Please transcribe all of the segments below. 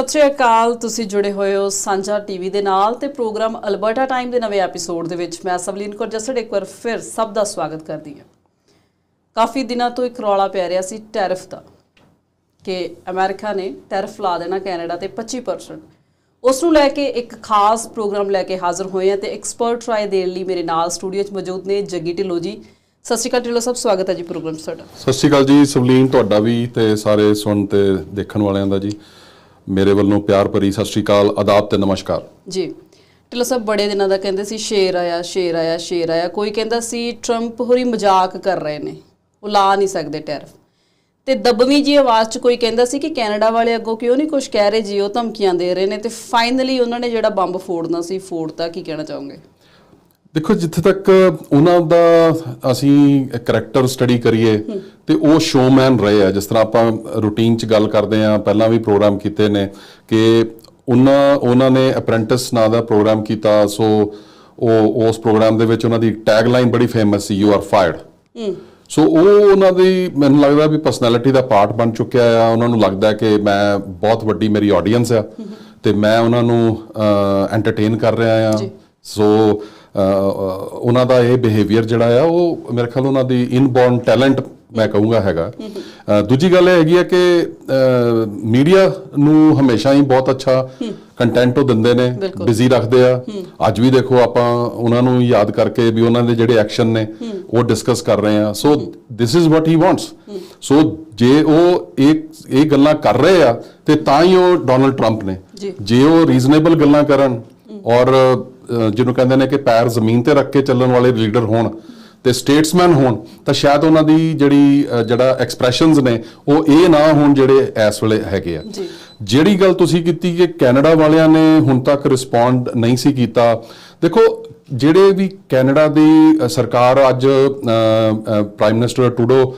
ਸਤਿ ਸ਼੍ਰੀ ਅਕਾਲ, ਤੁਸੀਂ ਜੁੜੇ ਹੋਏ ਹੋ ਸਾਂਝਾ ਟੀਵੀ ਦੇ ਨਾਲ ਤੇ ਪ੍ਰੋਗਰਾਮ ਅਲਬਰਟਾ ਟਾਈਮ ਦੇ ਨਵੇਂ ਐਪੀਸੋਡ ਦੇ ਵਿੱਚ ਮੈਂ ਸਵਲੀਨ ਕੌਰ ਜਸੜ ਇੱਕ ਵਾਰ ਫਿਰ ਸਭ ਦਾ ਸਵਾਗਤ ਕਰਦੀ ਹਾਂ। ਕਾਫੀ ਦਿਨਾਂ ਤੋਂ ਇੱਕ ਰੌਲਾ ਪੈ ਰਿਹਾ ਸੀ ਟੈਰਿਫ ਦਾ ਕਿ ਅਮਰੀਕਾ ਨੇ ਟੈਰਿਫ ਲਾ ਦੇਣਾ ਕੈਨੇਡਾ ਤੇ 25% ਉਸ ਨੂੰ ਲੈ ਕੇ ਇੱਕ ਖਾਸ ਪ੍ਰੋਗਰਾਮ ਲੈ ਕੇ ਹਾਜ਼ਰ ਹੋਏ ਹਾਂ ਤੇ ਐਕਸਪਰਟ ਰਾਏ ਦੇਣ ਲਈ ਮੇਰੇ ਨਾਲ ਸਟੂਡੀਓ 'ਚ ਮੌਜੂਦ ਨੇ ਜੱਗੀ ਢਿੱਲੋਂ ਜੀ। ਸਤਿ ਸ਼੍ਰੀ ਅਕਾਲ ਢਿੱਲੋਂ ਸਾਹਿਬ ਸਵਾਗਤ ਹੈ ਜੀ ਪ੍ਰੋਗਰਾਮ 'ਚ ਤੁਹਾਡਾ। ਸਤਿ ਸ਼੍ਰੀ ਅਕਾਲ ਜੀ, ਸਵਲੀਨ ਤੁਹਾਡਾ ਵੀ ਤੇ ਸਾਰੇ ਸੁਣ ਤੇ ਦੇਖਣ ਵਾਲਿਆਂ ਦਾ ਜੀ। ਮੇਰੇ ਵੱਲੋਂ ਪਿਆਰ ਭਰੀ ਸਤਿ ਸ਼੍ਰੀ ਅਕਾਲ, ਆਦਾਬ ਤੇ ਨਮਸਕਾਰ। ਜੀ। ਢਿੱਲੋਂ ਸਾਹਿਬ, ਬੜੇ ਦਿਨਾਂ ਦਾ ਕਹਿੰਦੇ ਸੀ, ਸ਼ੇਰ ਆਇਆ ਸ਼ੇਰ ਆਇਆ ਸ਼ੇਰ ਆਇਆ। ਕੋਈ ਕਹਿੰਦਾ ਸੀ ਟਰੰਪ ਹੋਰੀ ਮਜ਼ਾਕ ਕਰ ਰਹੇ ਨੇ। ਉਹ ਲਾ ਨਹੀਂ ਸਕਦੇ ਟੈਰਫ। ਤੇ ਦਬਵੀਂ ਜੀ ਆਵਾਜ਼ 'ਚ ਕੋਈ ਕਹਿੰਦਾ ਸੀ ਕਿ ਕੈਨੇਡਾ ਵਾਲੇ ਅੱਗੋਂ ਕਿਉਂ ਨਹੀਂ ਕੁਝ ਕਹਿ ਰਹੇ ਜੀ ਉਹ ਧਮਕੀਆਂ ਦੇ ਰਹੇ ਨੇ। ਤੇ ਫਾਈਨਲੀ ਉਹਨਾਂ ਨੇ ਜਿਹੜਾ ਬੰਬ ਫੋੜਨਾ ਸੀ, ਫੋੜਤਾ, ਕੀ ਕਹਿਣਾ ਚਾਹੋਗੇ? ਦੇਖੋ ਜਿੱਥੇ ਤੱਕ ਉਹਨਾਂ ਦਾ ਅਸੀਂ ਕੈਰੈਕਟਰ ਸਟੱਡੀ ਕਰੀਏ ਤੇ ਉਹ ਸ਼ੋਮੈਨ ਰਹੇ ਆ। ਜਿਸ ਤਰ੍ਹਾਂ ਆਪਾਂ ਰੂਟੀਨ 'ਚ ਗੱਲ ਕਰਦੇ ਆ ਪਹਿਲਾਂ ਵੀ ਪ੍ਰੋਗਰਾਮ ਕੀਤੇ ਨੇ ਕਿ ਉਹਨਾਂ ਉਹਨਾਂ ਨੇ ਅਪ੍ਰੈਂਟਿਸ ਨਾਂ ਦਾ ਪ੍ਰੋਗਰਾਮ ਕੀਤਾ। ਸੋ ਉਹ ਉਸ ਪ੍ਰੋਗਰਾਮ ਦੇ ਵਿੱਚ ਉਹਨਾਂ ਦੀ ਟੈਗ ਲਾਈਨ ਬੜੀ ਫੇਮਸ ਸੀ ਯੂ ਆਰ ਫਾਇਰਡ ਸੋ ਉਹ ਉਹਨਾਂ ਦੀ ਮੈਨੂੰ ਲੱਗਦਾ ਵੀ ਪਰਸਨੈਲਿਟੀ ਦਾ ਪਾਰਟ ਬਣ ਚੁੱਕਿਆ ਆ। ਉਹਨਾਂ ਨੂੰ ਲੱਗਦਾ ਕਿ ਮੈਂ ਬਹੁਤ ਵੱਡੀ ਮੇਰੀ ਆਡੀਅנס ਆ ਤੇ ਮੈਂ ਉਹਨਾਂ ਨੂੰ ਐਂਟਰਟੇਨ ਕਰ ਰਿਹਾ ਆ। ਸੋ ਉਹਨਾਂ ਦਾ ਇਹ ਬਿਹੇਵੀਅਰ ਜਿਹੜਾ ਆ ਉਹ ਮੇਰੇ ਖਿਆਲ ਉਹਨਾਂ ਦੀ ਇਨਬੋਰਨ ਟੈਲੈਂਟ ਮੈਂ ਕਹੂੰਗਾ ਹੈਗਾ। ਦੂਜੀ ਗੱਲ ਇਹ ਹੈਗੀ ਹੈ ਕਿ ਮੀਡੀਆ ਨੂੰ ਹਮੇਸ਼ਾ ਹੀ ਬਹੁਤ ਅੱਛਾ ਕੰਟੈਂਟ ਉਹ ਦਿੰਦੇ ਨੇ ਬਿਜ਼ੀ ਰੱਖਦੇ ਆ। ਅੱਜ ਵੀ ਦੇਖੋ ਆਪਾਂ ਉਹਨਾਂ ਨੂੰ ਯਾਦ ਕਰਕੇ ਵੀ ਉਹਨਾਂ ਦੇ ਜਿਹੜੇ ਐਕਸ਼ਨ ਨੇ ਉਹ ਡਿਸਕਸ ਕਰ ਰਹੇ ਆ। So this is what he wants so ਜੇ ਉਹ ਇਹ ਇਹ ਗੱਲਾਂ ਕਰ ਰਹੇ ਆ ਤੇ ਤਾਂ ਹੀ ਉਹ ਡੋਨਲਡ ਟਰੰਪ ਨੇ। ਜੀ। ਉਹ ਰੀਜ਼ਨੇਬਲ ਗੱਲਾਂ ਕਰਨ ਔਰ ਜਿਹਨੂੰ ਕਹਿੰਦੇ ਨੇ ਕਿ ਪੈਰ ਜ਼ਮੀਨ ਤੇ ਰੱਖ ਕੇ ਚੱਲਣ ਵਾਲੇ ਲੀਡਰ ਹੋਣ ਤੇ ਸਟੇਟਸਮੈਨ ਹੋਣ ਤਾਂ ਸ਼ਾਇਦ ਉਹਨਾਂ ਦੀ ਜਿਹੜੀ ਜਿਹੜਾ ਐਕਸਪ੍ਰੈਸ਼ਨਸ ਨੇ ਉਹ ਇਹ ਨਾ ਹੋਣ ਜਿਹੜੇ ਇਸ ਵੇਲੇ ਹੈਗੇ ਆ। ਜਿਹੜੀ ਗੱਲ ਤੁਸੀਂ ਕੀਤੀ ਕਿ ਕੈਨੇਡਾ ਵਾਲਿਆਂ ਨੇ ਹੁਣ ਤੱਕ ਰਿਸਪੌਂਡ ਨਹੀਂ ਸੀ ਕੀਤਾ ਦੇਖੋ ਜਿਹੜੇ ਵੀ ਕੈਨੇਡਾ ਦੀ ਸਰਕਾਰ ਅੱਜ prime minister ਟੂਡੋ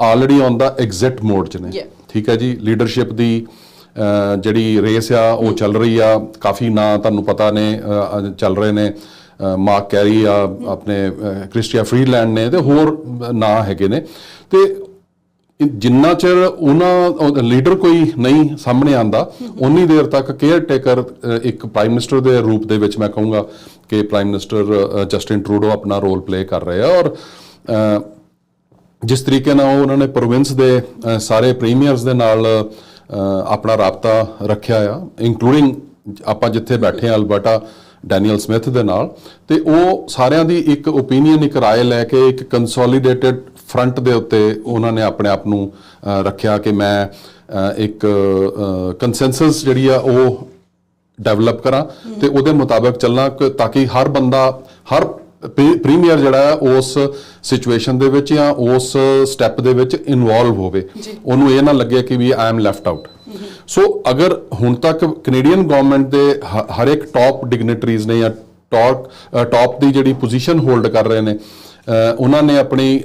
already on the exit mode ਚ ਨੇ. ਠੀਕ ਹੈ ਜੀ ਲੀਡਰਸ਼ਿਪ ਦੀ ਜਿਹੜੀ ਰੇਸ ਆ ਉਹ ਚੱਲ ਰਹੀ ਆ। ਕਾਫੀ ਨਾਂ ਤੁਹਾਨੂੰ ਪਤਾ ਨੇ ਚੱਲ ਰਹੇ ਨੇ। ਅ, ਮਾਰਕ ਕੈਰੀ ਆ ਆਪਣੇ ਅ, ਕ੍ਰਿਸਟੀਆ ਫਰੀਡਲੈਂਡ ਨੇ ਤੇ ਹੋਰ ਨਾਂ ਹੈਗੇ ਨੇ। ਤੇ ਜਿੰਨਾ ਚਿਰ ਉਹਨਾਂ ਲੀਡਰ ਕੋਈ ਨਹੀਂ ਸਾਹਮਣੇ ਆਂਦਾ ਉਨੀ ਦੇਰ ਤੱਕ ਕੇਅਰ ਟੇਕਰ ਇੱਕ ਪ੍ਰਾਈਮ ਮਿਨਿਸਟਰ ਦੇ ਰੂਪ ਦੇ ਵਿੱਚ ਮੈਂ ਕਹੂੰਗਾ ਕਿ ਪ੍ਰਾਈਮ ਮਿਨਿਸਟਰ ਜਸਟਿਨ ਟਰੂਡੋ ਆਪਣਾ ਰੋਲ ਪਲੇ ਕਰ ਰਹੇ ਆ। ਔਰ ਜਿਸ ਤਰੀਕੇ ਨਾਲ ਉਹਨਾਂ ਨੇ ਪ੍ਰੋਵਿੰਸ ਦੇ ਸਾਰੇ ਪ੍ਰੀਮੀਅਰਸ ਦੇ ਨਾਲ ਆਪਣਾ ਰਾਬਤਾ ਰੱਖਿਆ ਆ ਇਨਕਲੂਡਿੰਗ ਆਪਾਂ ਜਿੱਥੇ ਬੈਠੇ ਆ ਅਲਬਰਟਾ ਡੈਨੀਅਲ ਸਮਿਥ ਦੇ ਨਾਲ ਤੇ ਉਹ ਸਾਰਿਆਂ ਦੀ ਇੱਕ ਓਪੀਨੀਅਨ ਇੱਕ رائے ਲੈ ਕੇ ਇੱਕ ਕੰਸੋਲੀਡੇਟਿਡ ਫਰੰਟ ਦੇ ਉੱਤੇ ਉਹਨਾਂ ਨੇ ਆਪਣੇ ਆਪ ਨੂੰ ਅ, ਰੱਖਿਆ ਕਿ ਮੈਂ ਅ, ਇੱਕ ਕੰਸੈਂਸਸ ਜਿਹੜੀ ਆ ਉਹ ਡਿਵੈਲਪ ਕਰਾਂ ਤੇ ਉਹਦੇ ਮੁਤਾਬਕ ਚੱਲਣਾ ਕਿ- ਤਾਂ ਕਿ ਹਰ ਬੰਦਾ ਹਰ ਪ੍ਰੀਮੀਅਰ ਜਿਹੜਾ ਉਸ ਸਿਚੁਏਸ਼ਨ ਦੇ ਵਿੱਚ ਜਾਂ ਉਸ ਸਟੈਪ ਦੇ ਵਿੱਚ ਇਨਵੋਲਵ ਹੋਵੇ ਉਹਨੂੰ ਇਹ ਨਾ ਲੱਗੇ ਕਿ ਵੀ I am left out so ਅਗਰ ਹੁਣ ਤੱਕ ਕੈਨੇਡੀਅਨ ਗਵਰਨਮੈਂਟ ਦੇ ਹਰ ਇੱਕ ਟਾਪ ਡਿਗਨਿਟਰੀਜ਼ ਨੇ ਜਾਂ ਟਾਪ ਟਾਪ ਦੀ ਜਿਹੜੀ ਪੋਜੀਸ਼ਨ ਹੋਲਡ ਕਰ ਰਹੇ ਨੇ ਉਹਨਾਂ ਨੇ ਆਪਣੀ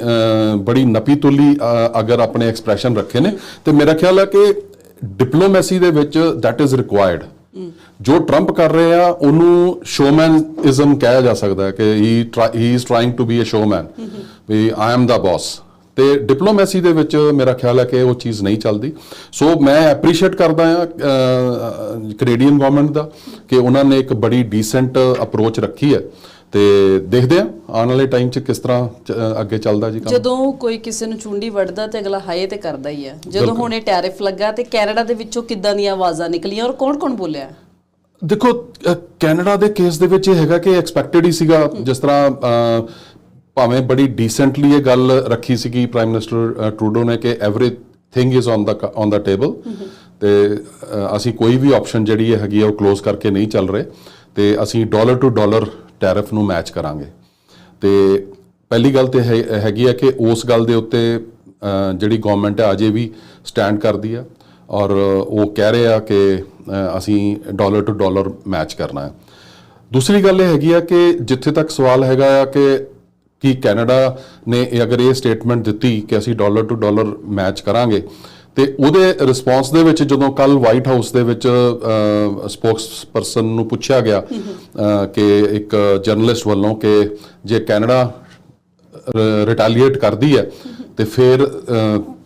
ਬੜੀ ਨਪੀ ਤੁਲੀ ਅਗਰ ਆਪਣੇ ਐਕਸਪ੍ਰੈਸ਼ਨ ਰੱਖੇ ਨੇ ਤੇ ਮੇਰਾ ਖਿਆਲ ਹੈ ਕਿ ਡਿਪਲੋਮੈਸੀ ਦੇ ਵਿੱਚ that is required ਜੋ ਟਰੰਪ ਕਰ ਰਹੇ ਆ, ਉਹਨੂੰ ਸ਼ੋਮੈਨਿਜ਼ਮ ਕਿਹਾ ਜਾ ਸਕਦਾ ਹੈ ਕਿ he he is trying to be a showman we I am the boss ਤੇ ਡਿਪਲੋਮੈਸੀ ਦੇ ਵਿੱਚ ਮੇਰਾ ਖਿਆਲ ਹੈ ਕਿ ਉਹ ਚੀਜ਼ ਨਹੀਂ ਚੱਲਦੀ। ਸੋ ਮੈਂ ਐਪਰੀਸ਼ੀਏਟ ਕਰਦਾ ਹਾਂ ਕੈਨੇਡੀਅਨ ਗਵਰਨਮੈਂਟ ਦਾ ਕਿ ਉਹਨਾਂ ਨੇ ਇੱਕ ਬੜੀ ਡੀਸੈਂਟ ਅਪਰੋਚ ਰੱਖੀ ਹੈ। ਤੇ ਦੇਖਦੇ ਆ ਆਉਣ ਵਾਲੇ ਟਾਈਮ 'ਚ ਕਿਸ ਤਰ੍ਹਾਂ ਅੱਗੇ ਚੱਲਦਾ ਜੀ ਕੰਮ। ਜਦੋਂ ਕੋਈ ਕਿਸੇ ਨੂੰ ਚੁੰਡੀ ਵੜਦਾ ਤੇ ਅਗਲਾ ਹਾਏ ਤੇ ਕਰਦਾ ਹੀ ਆ। ਜਦੋਂ ਹੁਣ ਇਹ ਟੈਰਿਫ ਲੱਗਾ ਤੇ ਕੈਨੇਡਾ ਦੇ ਵਿੱਚੋਂ ਕਿੱਦਾਂ ਦੀਆਂ ਆਵਾਜ਼ਾਂ ਨਿਕਲੀਆਂ ਔਰ ਕੌਣ-ਕੌਣ ਬੋਲਿਆ? ਦੇਖੋ ਕੈਨੇਡਾ ਦੇ ਕੇਸ ਦੇ ਵਿੱਚ ਇਹ ਹੈਗਾ ਕਿ ਐਕਸਪੈਕਟਡ ਹੀ ਸੀਗਾ ਜਿਸ ਤਰ੍ਹਾਂ ਭਾਵੇਂ ਬੜੀ ਡੀਸੈਂਟਲੀ ਇਹ ਗੱਲ ਰੱਖੀ ਸੀਗੀ ਪ੍ਰਾਈਮ ਮਿਨਿਸਟਰ ਟਰੂਡੋ ਨੇ ਕਿ everything is on the on the table ਤੇ ਅਸੀਂ ਕੋਈ ਵੀ ਆਪਸ਼ਨ ਜਿਹੜੀ ਹੈਗੀ ਆ ਉਹ ক্লোਜ਼ ਕਰਕੇ ਨਹੀਂ ਚੱਲ ਰਹੇ। ਤੇ ਅਸੀਂ ਡਾਲਰ ਟੂ ਡਾਲਰ ਟੈਰਿਫ ਨੂੰ ਮੈਚ ਕਰਾਂਗੇ। ਤੇ ਪਹਿਲੀ ਗੱਲ ਤੇ ਹੈ- ਹੈਗੀ ਹੈ ਕਿ ਉਸ ਗੱਲ ਦੇ ਉੱਤੇ ਜਿਹੜੀ ਗਵਰਨਮੈਂਟ ਹੈ ਅਜੇ ਵੀ ਸਟੈਂਡ ਕਰਦੀ ਆ। ਔਰ ਉਹ ਕਹਿ ਰਹੇ ਆ ਕਿ ਅਸੀਂ ਡਾਲਰ ਟੂ ਡਾਲਰ ਮੈਚ ਕਰਨਾ ਹੈ। ਦੂਸਰੀ ਗੱਲ ਇਹ ਹੈਗੀ ਆ ਕਿ ਜਿੱਥੇ ਤੱਕ ਸਵਾਲ ਹੈਗਾ ਆ ਕਿ ਕਿ ਕੈਨੇਡਾ ਨੇ ਅਗਰ ਇਹ ਸਟੇਟਮੈਂਟ ਦਿੱਤੀ ਕਿ ਅਸੀਂ ਡਾਲਰ ਟੂ ਡਾਲਰ ਮੈਚ ਕਰਾਂਗੇ ਤੇ ਉਹਦੇ ਰਿਸਪੌਂਸ ਦੇ ਵਿੱਚ ਜਦੋਂ ਕੱਲ ਵਾਈਟ ਹਾਊਸ ਦੇ ਵਿੱਚ ਸਪੋਕਸ ਪਰਸਨ ਨੂੰ ਪੁੱਛਿਆ ਗਿਆ ਕਿ ਇੱਕ ਜਰਨਲਿਸਟ ਵੱਲੋਂ ਕਿ ਜੇ ਕੈਨੇਡਾ ਰਿਟੈਲੀਏਟ ਕਰਦੀ ਹੈ ਤੇ ਫਿਰ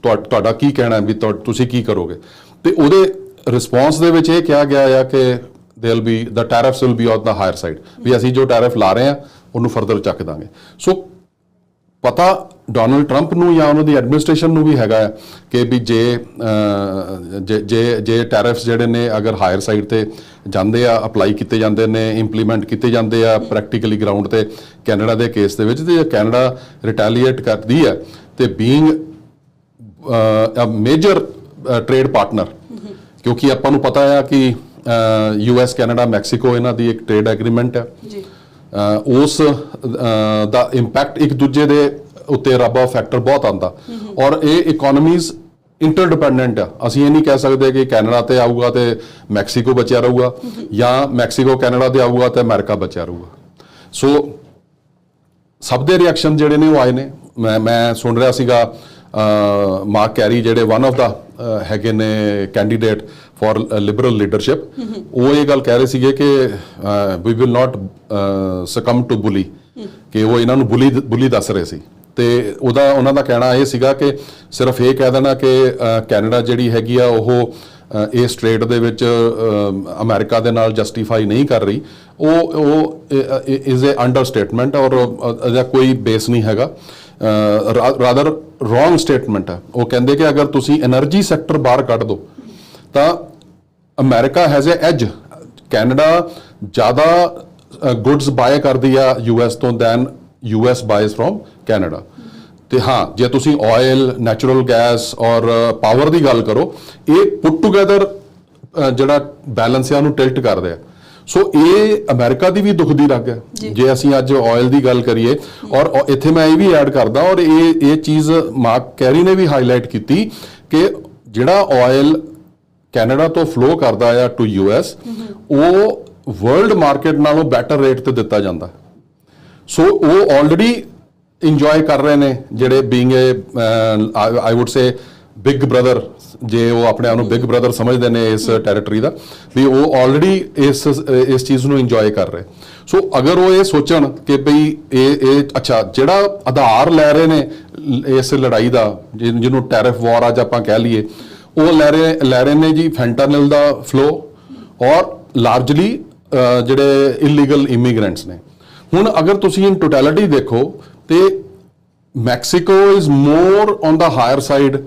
ਤੁਹਾਡਾ ਕੀ ਕਹਿਣਾ ਹੈ ਵੀ ਤੁਸੀਂ ਕੀ ਕਰੋਗੇ? ਤੇ ਉਹਦੇ ਰਿਸਪੌਂਸ ਦੇ ਵਿੱਚ ਇਹ ਕਿਹਾ ਗਿਆ ਆ ਕਿ they will be the tariffs will be on the higher side ਵੀ ਅਸੀਂ ਜੋ ਟੈਰਿਫ ਲਾ ਰਹੇ ਆ ਉਹਨੂੰ ਫਰਦਰ ਚੱਕ ਦਾਂਗੇ। ਸੋ ਪਤਾ ਡੋਨਲਡ ਟਰੰਪ ਨੂੰ ਜਾਂ ਉਹਨਾਂ ਦੀ ਐਡਮਿਨਿਸਟ੍ਰੇਸ਼ਨ ਨੂੰ ਵੀ ਹੈਗਾ ਹੈ ਕਿ ਵੀ ਜੇ ਜੇ- ਜੇ ਟੈਰਿਫਸ ਜਿਹੜੇ ਨੇ ਅਗਰ ਹਾਇਰ ਸਾਈਡ ਤੇ ਜਾਂਦੇ ਆ ਅਪਲਾਈ ਕੀਤੇ ਜਾਂਦੇ ਨੇ ਇੰਪਲੀਮੈਂਟ ਕੀਤੇ ਜਾਂਦੇ ਆ ਪ੍ਰੈਕਟੀਕਲੀ ਗਰਾਊਂਡ ਤੇ ਕੈਨੇਡਾ ਦੇ ਕੇਸ ਦੇ ਵਿੱਚ ਤੇ ਕੈਨੇਡਾ ਰਿਟੈਲੀਏਟ ਕਰਦੀ ਹੈ ਤੇ being a major trade partner ਕਿਉਂਕਿ ਆਪਾਂ ਨੂੰ ਪਤਾ ਆ ਕਿ ਯੂ ਐਸ ਕੈਨੇਡਾ ਮੈਕਸੀਕੋ ਇਹਨਾਂ ਦੀ ਇੱਕ ਟ੍ਰੇਡ ਐਗਰੀਮੈਂਟ ਹੈ। ਜੀ। ਉਸ ਦਾ ਇੰਪੈਕਟ ਇੱਕ ਦੂਜੇ ਦੇ ਉੱਤੇ ਰੱਬਾ ਫੈਕਟਰ ਬਹੁਤ ਆਂਦਾ ਔਰ ਇਹ ਇਕਨੋਮੀਜ਼ ਇੰਟਰਡਿਪੈਂਡੈਂਟ ਆ। ਅਸੀਂ ਇਹ ਨਹੀਂ ਕਹਿ ਸਕਦੇ ਕਿ ਕੈਨੇਡਾ ਤੇ ਆਊਗਾ ਤੇ ਮੈਕਸੀਕੋ ਬਚਿਆ ਰਹੂਗਾ ਜਾਂ ਮੈਕਸੀਕੋ ਕੈਨੇਡਾ ਤੇ ਆਊਗਾ ਤੇ ਅਮਰੀਕਾ ਬਚਿਆ ਰਹੂਗਾ। ਸੋ ਸਭ ਦੇ ਰਿਐਕਸ਼ਨ ਜਿਹੜੇ ਨੇ ਉਹ ਆਏ ਨੇ। ਮੈਂ ਮੈਂ ਸੁਣ ਰਿਹਾ ਸੀਗਾ ਮਾਰਕ ਕੈਰੀ ਜਿਹੜੇ ਵਨ ਆਫ ਦਾ ਹੈਗੇ ਨੇ ਕੈਂਡੀਡੇਟ ਫॉर ਲਿਬਰਲ ਲੀਡਰਸ਼ਿਪ ਉਹ ਇਹ ਗੱਲ ਕਹਿ ਰਹੇ ਸੀਗੇ ਕਿ we will not succumb to bully ਕਿ ਉਹ ਇਹਨਾਂ ਨੂੰ ਬੁਲੀ ਬੁਲੀ ਦੱਸ ਰਹੇ ਸੀ। ਤੇ ਉਹਦਾ, ਉਹਨਾਂ ਦਾ ਕਹਿਣਾ ਇਹ ਸੀਗਾ ਕਿ ਸਿਰਫ ਇਹ ਕਹਿ ਦੇਣਾ ਕਿ ਕੈਨੇਡਾ ਜਿਹੜੀ ਹੈਗੀ ਆ, ਉਹ ਇਸ ਟ੍ਰੇਡ ਦੇ ਵਿੱਚ ਅਮਰੀਕਾ ਦੇ ਨਾਲ ਜਸਟੀਫਾਈ ਨਹੀਂ ਕਰ ਰਹੀ। ਉਹ ਉਹ ਇਜ਼ ਅ ਅੰਡਰ ਸਟੇਟਮੈਂਟ ਔਰ ਇਹਦਾ ਕੋਈ ਬੇਸ ਨਹੀਂ ਹੈਗਾ। ਰਾਦਰ ਰੋਂਗ ਸਟੇਟਮੈਂਟ ਹੈ ਉਹ ਕਹਿੰਦੇ ਕਿ ਅਗਰ ਤੁਸੀਂ એનર્ਜੀ ਸੈਕਟਰ ਬਾਹਰ ਕੱਢ ਦੋ, ਤਾਂ America has a edge Canada ਜ਼ਿਆਦਾ ਗੁੱਡਸ ਬਾਏ ਕਰਦੀ ਆ ਯੂਐਸ ਤੋਂ than US buys from Canada ਤੇ ਹਾਂ ਜੇ ਤੁਸੀਂ ਆਇਲ ਨੈਚੁਰਲ ਗੈਸ ਔਰ ਪਾਵਰ ਦੀ ਗੱਲ ਕਰੋ ਇਹ ਪੁੱਟ ਟੁਗੇਦਰ ਜਿਹੜਾ ਬੈਲੈਂਸ ਹੈ ਉਹਨੂੰ ਟਿਲਟ ਕਰਦੇ ਆ। ਸੋ ਇਹ ਅਮਰੀਕਾ ਦੀ ਵੀ ਦੁੱਖ ਦੀ ਰੱਗ ਹੈ। ਜੇ। ਅਸੀਂ ਅੱਜ ਆਇਲ ਦੀ ਗੱਲ ਕਰੀਏ ਔਰ ਇੱਥੇ ਮੈਂ ਇਹ ਵੀ ਐਡ ਕਰਦਾ ਔਰ ਇਹ ਇਹ ਚੀਜ਼ ਮਾਰਕ ਕੈਰੀ ਨੇ ਵੀ ਹਾਈਲਾਈਟ ਕੀਤੀ ਕਿ ਜਿਹੜਾ ਆਇਲ ਕੈਨੇਡਾ ਤੋਂ ਫਲੋ ਕਰਦਾ ਆ ਟੂ ਯੂਐਸ ਉਹ ਵਰਲਡ ਮਾਰਕੀਟ ਨਾਲੋਂ ਬੈਟਰ ਰੇਟ ਤੇ ਦਿੱਤਾ ਜਾਂਦਾ। ਸੋ ਉਹ ਆਲਰੇਡੀ ਇੰਜੋਏ ਕਰ ਰਹੇ ਨੇ, ਜਿਹੜੇ being a I would say big brother ਜੇ ਉਹ ਆਪਣੇ ਆਪ ਨੂੰ ਬਿਗ ਬ੍ਰਦਰ ਸਮਝਦੇ ਨੇ ਇਸ ਟੈਰੀਟਰੀ ਦਾ, ਵੀ ਉਹ ਆਲਰੇਡੀ ਇਸ ਇਸ ਚੀਜ਼ ਨੂੰ ਇੰਜੋਏ ਕਰ ਰਹੇ। ਸੋ ਅਗਰ ਉਹ ਇਹ ਸੋਚਣ ਕਿ ਭਈ ਇਹ ਇਹ, ਅੱਛਾ, ਜਿਹੜਾ ਆਧਾਰ ਲੈ ਰਹੇ ਨੇ ਇਸ ਲੜਾਈ ਦਾ ਜਿਹਨੂੰ ਜਿਹਨੂੰ ਟੈਰਿਫ ਵਾਰ ਅੱਜ ਆਪਾਂ ਕਹਿ ਲਈਏ, ਉਹ ਲੈ ਰਹੇ ਲੈ ਰਹੇ ਨੇ ਜੀ ਫੈਂਟਾਨਿਲ ਦਾ ਫਲੋ ਔਰ ਲਾਰਜਲੀ ਜਿਹੜੇ ਇਲੀਗਲ ਇਮੀਗ੍ਰੈਂਟਸ ਨੇ। ਹੁਣ ਅਗਰ ਤੁਸੀਂ ਇਨ ਟੋਟੈਲਿਟੀ ਦੇਖੋ ਤੇ Mexico is more on the higher side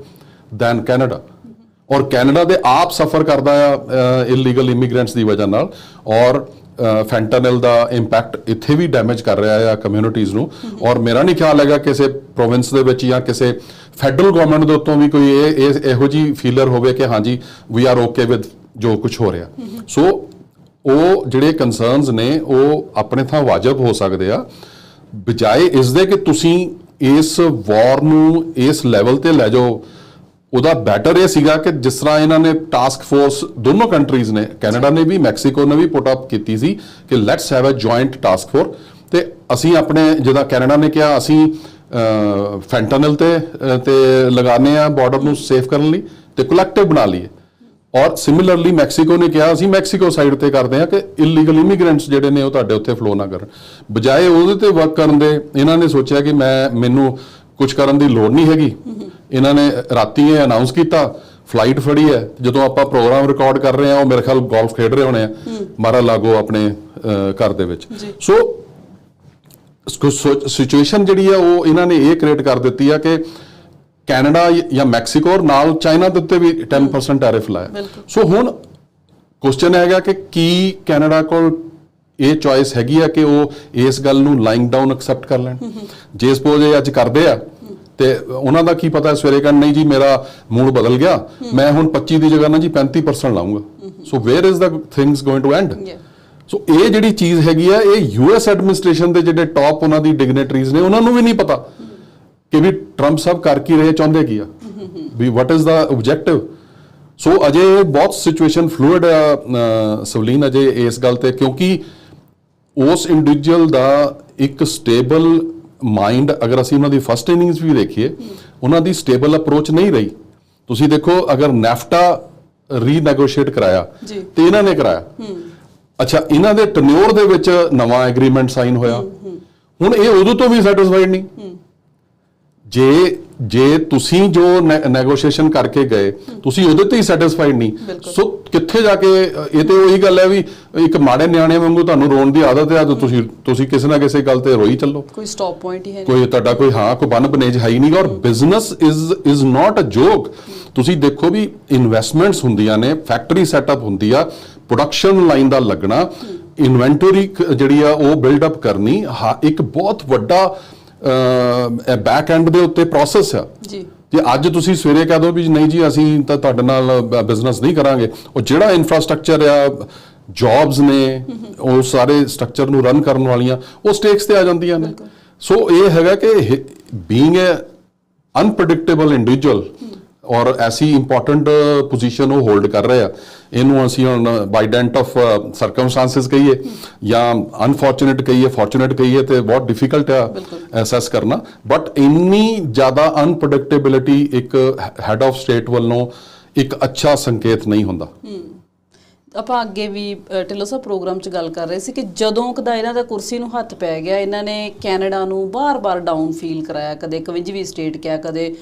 than Canada ਔਰ ਕੈਨੇਡਾ ਦੇ ਆਪ ਸਫਰ ਕਰਦਾ ਆ ਇਲੀਗਲ ਇਮੀਗ੍ਰੈਂਟਸ ਦੀ ਵਜ੍ਹਾ ਨਾਲ। ਔਰ ਫੈਂਟਨਲ ਦਾ ਇੰਪੈਕਟ ਇੱਥੇ ਵੀ ਡੈਮੇਜ ਕਰ ਰਿਹਾ ਆ ਕਮਿਊਨਿਟੀਜ਼ ਨੂੰ। ਔਰ ਮੇਰਾ ਨਹੀਂ ਖਿਆਲ ਹੈਗਾ ਕਿਸੇ ਪ੍ਰੋਵਿੰਸ ਦੇ ਵਿੱਚ ਜਾਂ ਕਿਸੇ ਫੈਡਰਲ ਗਵਰਨਮੈਂਟ ਦੇ ਉੱਤੋਂ ਵੀ ਕੋਈ ਇਹ- ਇਹੋ ਜੀ ਫੀਲਰ ਹੋਵੇ ਕਿ ਹਾਂਜੀ ਵੀ ਆਰ ਓਕੇ ਵਿਦ ਜੋ ਕੁਝ ਹੋ ਰਿਹਾ। ਸੋ ਉਹ ਜਿਹੜੇ ਕਨਸਰਨਸ ਨੇ ਉਹ ਆਪਣੇ ਥਾਂ ਵਾਜਬ ਹੋ ਸਕਦੇ ਆ। ਬਜਾਏ ਇਸ ਦੇ ਕਿ ਤੁਸੀਂ ਇਸ ਵਾਰ ਨੂੰ ਇਸ ਲੈਵਲ ਤੇ ਲੈ ਜਾਓ ਉਹਦਾ ਬੈਟਰ ਇਹ ਸੀਗਾ ਕਿ ਜਿਸ ਤਰ੍ਹਾਂ ਇਹਨਾਂ ਨੇ ਟਾਸਕ ਫੋਰਸ ਦੋਨੋਂ ਕੰਟਰੀਜ਼ ਨੇ ਕੈਨੇਡਾ ਨੇ ਵੀ ਮੈਕਸੀਕੋ ਨੇ ਵੀ ਪੁੱਟ ਅਪ ਕੀਤੀ ਸੀ ਕਿ let's have a joint task force ਤੇ ਅਸੀਂ ਆਪਣੇ ਜਿਹਦਾ ਕੈਨੇਡਾ ਨੇ ਕਿਹਾ ਅਸੀਂ ਫੈਂਟਨਲ ਤੇ ਅਹ, ਤੇ ਲਗਾਣੇ ਆ ਬਾਰਡਰ ਨੂੰ ਸੇਫ ਕਰਨ ਲਈ ਤੇ ਕਲੈਕਟਿਵ ਬਣਾ ਲਈਏ। ਔਰ ਸਿਮਿਲਰਲੀ ਮੈਕਸੀਕੋ ਨੇ ਕਿਹਾ ਅਸੀਂ ਮੈਕਸੀਕੋ ਸਾਈਡ ਤੇ ਕਰਦੇ ਹਾਂ ਕਿ ਇਲੀਗਲ ਇਮੀਗ੍ਰੈਂਟਸ ਜਿਹੜੇ ਨੇ ਉਹ ਤੁਹਾਡੇ ਉੱਤੇ ਫਲੋ ਨਾ ਕਰਨ। ਬਜਾਏ ਉਹਦੇ ਤੇ ਵਰਕ ਕਰਨ ਦੇ ਇਹਨਾਂ ਨੇ ਸੋਚਿਆ ਕਿ ਮੈਂ ਮੈਨੂੰ ਕੁਝ ਕਰਨ ਦੀ ਲੋੜ ਨਹੀਂ ਹੈਗੀ। ਇਹਨਾਂ ਨੇ ਰਾਤੀ ਇਹ ਅਨਾਉਂਸ ਕੀਤਾ ਫਲਾਈਟ ਫੜੀ ਹੈ ਜਦੋਂ ਆਪਾਂ ਪ੍ਰੋਗਰਾਮ ਰਿਕਾਰਡ ਕਰ ਰਹੇ ਹਾਂ ਉਹ ਮੇਰੇ ਖਿਆਲ ਗੋਲਫ ਖੇਡ ਰਹੇ ਹੋਣੇ ਆ। ਮਾਰਾ ਲਾਗੋ ਆਪਣੇ ਘਰ ਦੇ ਵਿੱਚ। ਸੋ ਸਿਚੁਏਸ਼ਨ ਜਿਹੜੀ ਆ ਉਹ ਇਹਨਾਂ ਨੇ ਇਹ ਕ੍ਰੀਏਟ ਕਰ ਦਿੱਤੀ ਆ ਕਿ ਕੈਨੇਡਾ ਜਾਂ ਮੈਕਸੀਕੋ ਔਰ ਨਾਲ ਚਾਈਨਾ ਦੇ ਉੱਤੇ ਵੀ 10% ਟੈਰਿਫ ਲਾਇਆ। ਸੋ ਹੁਣ ਕੁਐਸਚਨ ਹੈਗਾ ਕਿ ਕੀ ਕੈਨੇਡਾ ਕੋਲ ਇਹ ਚੋਇਸ ਹੈਗੀ ਆ ਕਿ ਉਹ ਇਸ ਗੱਲ ਨੂੰ ਲਾਈਂਗ ਡਾਊਨ ਐਕਸੈਪਟ ਕਰ ਲੈਣ? ਜੇ ਸਪੋਜ਼ ਇਹ ਅੱਜ ਕਰਦੇ ਆ ਤੇ ਉਹਨਾਂ ਦਾ ਕੀ ਪਤਾ ਸਵੇਰੇ ਕਹਿਣ ਨਹੀਂ ਜੀ ਮੇਰਾ ਮੂਡ ਬਦਲ ਗਿਆ ਮੈਂ ਹੁਣ 25 ਦੀ ਜਗ੍ਹਾ ਨਾ ਜੀ 35% ਲਾਉਂਗਾ so where is the things going to end. So ਇਹ ਜਿਹੜੀ ਚੀਜ਼ ਹੈਗੀ ਆ ਇਹ ਯੂਐਸ ਐਡਮਿਨਿਸਟ੍ਰੇਸ਼ਨ ਦੇ ਜਿਹੜੇ ਟਾਪ ਉਹਨਾਂ ਦੀ ਡਿਗਨਿਟਰੀਜ਼ ਨੇ ਉਹਨਾਂ ਨੂੰ ਵੀ ਨਹੀਂ ਪਤਾ। ਕਿ ਵੀ ਟਰੰਪ ਸਾਹਿਬ ਕਰ ਕੀ ਰਹੇ ਚਾਹੁੰਦੇ ਕੀ ਆ? ਵੀ ਵਾਟ ਇਜ਼ ਦਾ ਆਬਜੈਕਟਿਵ ਸੋ ਅਜੇ ਬਹੁਤ ਸਿਚੁਏਸ਼ਨ ਫਲੂਇਡ ਆ ਸਵਲੀਨ ਅਜੇ ਇਸ ਗੱਲ ਤੇ ਕਿਉਂਕਿ ਉਸ ਇੰਡੀਵਿਜੂਅਲ ਦਾ ਇੱਕ ਸਟੇਬਲ ਮਾਈਂਡ ਅਗਰ ਅਸੀਂ ਉਹਨਾਂ ਦੀ ਫਸਟ ਇਨਿੰਗਸ ਵੀ ਦੇਖੀਏ ਉਹਨਾਂ ਦੀ ਸਟੇਬਲ ਅਪਰੋਚ ਨਹੀਂ ਰਹੀ। ਤੁਸੀਂ ਦੇਖੋ ਅਗਰ ਨੈਫਟਾ ਰੀਨੈਗੋਸ਼ੀਏਟ ਕਰਾਇਆ। ਤੇ ਇਹਨਾਂ ਨੇ ਕਰਾਇਆ। ਅੱਛਾ ਇਹਨਾਂ ਦੇ ਟਨਿਓਰ ਦੇ ਵਿੱਚ ਨਵਾਂ ਐਗਰੀਮੈਂਟ ਸਾਈਨ ਹੋਇਆ। ਹੁਣ ਇਹ ਉਦੋਂ ਤੋਂ ਵੀ ਸੈਟੀਸਫਾਈਡ ਨਹੀਂ। ਜੇ ਜੇ ਤੁਸੀਂ ਜੋ ਨੈਗੋਸ਼ੀਏਸ਼ਨ ਕਰਕੇ ਗਏ ਤੁਸੀਂ ਉਹਦੇ ਤੇ ਹੀ ਸੈਟੀਸਫਾਈਡ ਨਹੀਂ। ਸੋ ਕਿੱਥੇ ਜਾ ਕੇ ਇਹ ਤੇ ਉਹੀ ਗੱਲ ਹੈ ਵੀ ਇੱਕ ਮਾੜੇ ਨਿਆਣੇ ਵਾਂਗੂ ਤੁਹਾਨੂੰ ਰੋਣ ਦੀ ਆਦਤ ਹੈ ਤਾਂ ਤੁਸੀਂ ਤੁਸੀਂ ਕਿਸੇ ਨਾ ਕਿਸੇ ਗੱਲ ਤੇ ਰੋਈ ਚੱਲੋ। ਕੋਈ ਸਟਾਪ ਪੁਆਇੰਟ ਹੀ ਹੈ ਕੋਈ ਤੁਹਾਡਾ ਕੋਈ ਹਾਂ ਕੋਈ ਬਨ ਬਨੇਜ ਹੈ ਹੀ ਨਹੀਂ ਔਰ business is is not a joke ਤੁਸੀਂ ਦੇਖੋ ਵੀ ਇਨਵੈਸਟਮੈਂਟਸ ਹੁੰਦੀਆਂ ਨੇ ਫੈਕਟਰੀ ਸੈਟਅਪ ਹੁੰਦੀ ਆ ਪ੍ਰੋਡਕਸ਼ਨ ਲਾਈਨ ਦਾ ਲੱਗਣਾ ਇਨਵੈਂਟਰੀ ਜਿਹੜੀ ਆ ਉਹ ਬਿਲਡ ਅਪ ਕਰਨੀ ਇੱਕ ਬਹੁਤ ਵੱਡਾ ਬੈਕ ਐਂਡ ਦੇ ਉੱਤੇ ਪ੍ਰੋਸੈਸ ਆ। ਜੀ। ਜੇ ਅੱਜ ਤੁਸੀਂ ਸਵੇਰੇ ਕਹਿ ਦੋ ਵੀ ਨਹੀਂ ਜੀ ਅਸੀਂ ਤਾਂ ਤੁਹਾਡੇ ਨਾਲ ਬਿਜ਼ਨਸ ਨਹੀਂ ਕਰਾਂਗੇ। ਉਹ ਜਿਹੜਾ ਇਨਫਰਾਸਟ੍ਰਕਚਰ ਆ ਜੌਬਸ ਨੇ ਉਹ ਸਾਰੇ ਸਟਰਕਚਰ ਨੂੰ ਰਨ ਕਰਨ ਵਾਲੀਆਂ ਉਹ ਸਟੇਕਸ ਤੇ ਆ ਜਾਂਦੀਆਂ ਨੇ। ਸੋ ਇਹ ਹੈਗਾ ਕਿ ਬੀਇੰਗ ਅ ਅਨਪ੍ਰੈਡਿਕਟੇਬਲ ਇੰਡੀਵਿਜੂਅਲ ਔਰ ਐਸੀ ਇੰਪੋਰਟੈਂਟ ਪੋਜੀਸ਼ਨ ਉਹ ਹੋਲਡ ਕਰ ਰਹੇ ਆ। ਇਹਨੂੰ ਅਸੀਂ ਹੁਣ ਬਾਈ ਡੈਂਟ ਆਫ ਸਰਕਮਸਟੈਂਸਸ ਕਹੀਏ ਜਾਂ ਅਨਫੋਰਚੂਨੇਟ ਕਹੀਏ ਫੋਰਚੂਨੇਟ ਕਹੀਏ ਤੇ ਬਹੁਤ ਡਿਫਿਕਲਟ ਆ ਐਸੈਸ ਕਰਨਾ। ਬਟ ਇੰਨੀ ਜ਼ਿਆਦਾ ਅਨਪ੍ਰੈਡਿਕਟੇਬਿਲਿਟੀ ਇੱਕ ਹੈਡ ਆਫ ਸਟੇਟ ਵੱਲੋਂ ਇੱਕ ਅੱਛਾ ਸੰਕੇਤ ਨਹੀਂ ਹੁੰਦਾ। ਆਪਾਂ ਅੱਗੇ ਵੀ ਢਿੱਲੋਂ ਸਾਹਿਬ ਪ੍ਰੋਗਰਾਮ 'ਚ ਗੱਲ ਕਰ ਰਹੇ ਸੀ ਕਿ ਜਦੋਂ ਕਦਾ ਇਹਨਾਂ ਦਾ ਕੁਰਸੀ ਨੂੰ ਹੱਥ ਪੈ ਗਿਆ ਇਹਨਾਂ ਨੇ ਕੈਨੇਡਾ ਨੂੰ ਬਾਰ-ਬਾਰ ਡਾਊਨ ਫੀਲ ਕਰਾਇਆ ਕਦੇ 51ਵੀਂ ਸਟੇਟ ਕਿਹਾ ਕਦੇ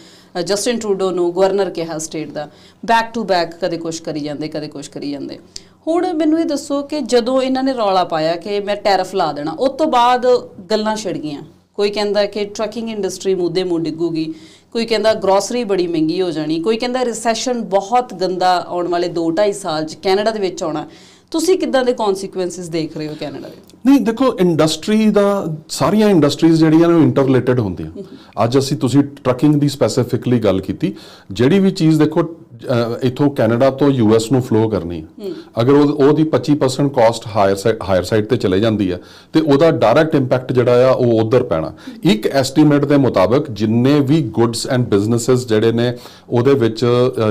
ਜਸਟਿਨ ਟਰੂਡੋ ਨੂੰ ਗਵਰਨਰ ਕਿਹਾ ਸਟੇਟ ਦਾ। ਬੈਕ ਟੂ ਬੈਕ ਕਦੇ ਕੁਛ ਕਰੀ ਜਾਂਦੇ, ਕਦੇ ਕੁਛ ਕਰੀ ਜਾਂਦੇ। ਹੁਣ ਮੈਨੂੰ ਇਹ ਦੱਸੋ ਕਿ ਜਦੋਂ ਇਹਨਾਂ ਨੇ ਰੌਲਾ ਪਾਇਆ ਕਿ ਮੈਂ ਟੈਰਫ ਲਾ ਦੇਣਾ, ਉਸ ਤੋਂ ਬਾਅਦ ਗੱਲਾਂ ਛਿੜ ਗਈਆਂ। ਕੋਈ ਕਹਿੰਦਾ ਕਿ ਟਰੱਕਿੰਗ ਇੰਡਸਟਰੀ ਮੁੱਦੇ ਮੂੰਹ ਡਿੱਗੂਗੀ, ਕੋਈ ਕਹਿੰਦਾ ਗਰੋਸਰੀ ਬੜੀ ਮਹਿੰਗੀ ਹੋ ਜਾਣੀ, ਕੋਈ ਕਹਿੰਦਾ ਰਿਸੈਸ਼ਨ ਬਹੁਤ ਗੰਦਾ ਆਉਣ ਵਾਲੇ 2.5 ਸਾਲ ਚ ਕੈਨੇਡਾ ਦੇ ਵਿੱਚ ਆਉਣਾ। ਤੁਸੀਂ ਕਿੱਦਾਂ ਦੇ ਕਨਸੀਕੁਐਂਸਸ ਦੇਖ ਰਹੇ ਹੋ ਕੈਨੇਡਾ ਦੇ ਨਹੀਂ ਦੇਖੋ ਇੰਡਸਟਰੀ ਦਾ ਸਾਰੀਆਂ ਇੰਡਸਟਰੀਜ਼ ਜਿਹੜੀਆਂ ਨੇ ਇੰਟਰਲੇਟਡ ਹੁੰਦੀਆਂ। ਅੱਜ ਅਸੀਂ ਤੁਸੀਂ ਟਰੱਕਿੰਗ ਦੀ ਸਪੈਸੀਫਿਕਲੀ ਗੱਲ ਕੀਤੀ ਜਿਹੜੀ ਵੀ ਚੀਜ਼ ਦੇਖੋ ਇੱਥੋਂ ਕੈਨੇਡਾ ਤੋਂ ਯੂਐਸ ਨੂੰ ਫਲੋ ਕਰਨੀ ਹੈ। ਅਗਰ ਉਹ ਉਹਦੀ 25% ਕਾਸਟ ਹਾਇਰ ਹਾਇਰ ਸਾਈਡ ਤੇ ਚਲੇ ਜਾਂਦੀ ਹੈ ਤੇ ਉਹਦਾ ਡਾਇਰੈਕਟ ਇੰਪੈਕਟ ਜਿਹੜਾ ਆ ਉਹ ਉਧਰ ਪੈਣਾ। ਇੱਕ ਐਸਟੀਮੇਟ ਦੇ ਮੁਤਾਬਕ ਜਿੰਨੇ ਵੀ ਗੁੱਡਸ ਐਂਡ ਬਿਜ਼ਨੈਸਸ ਜਿਹੜੇ ਨੇ ਉਹਦੇ ਵਿੱਚ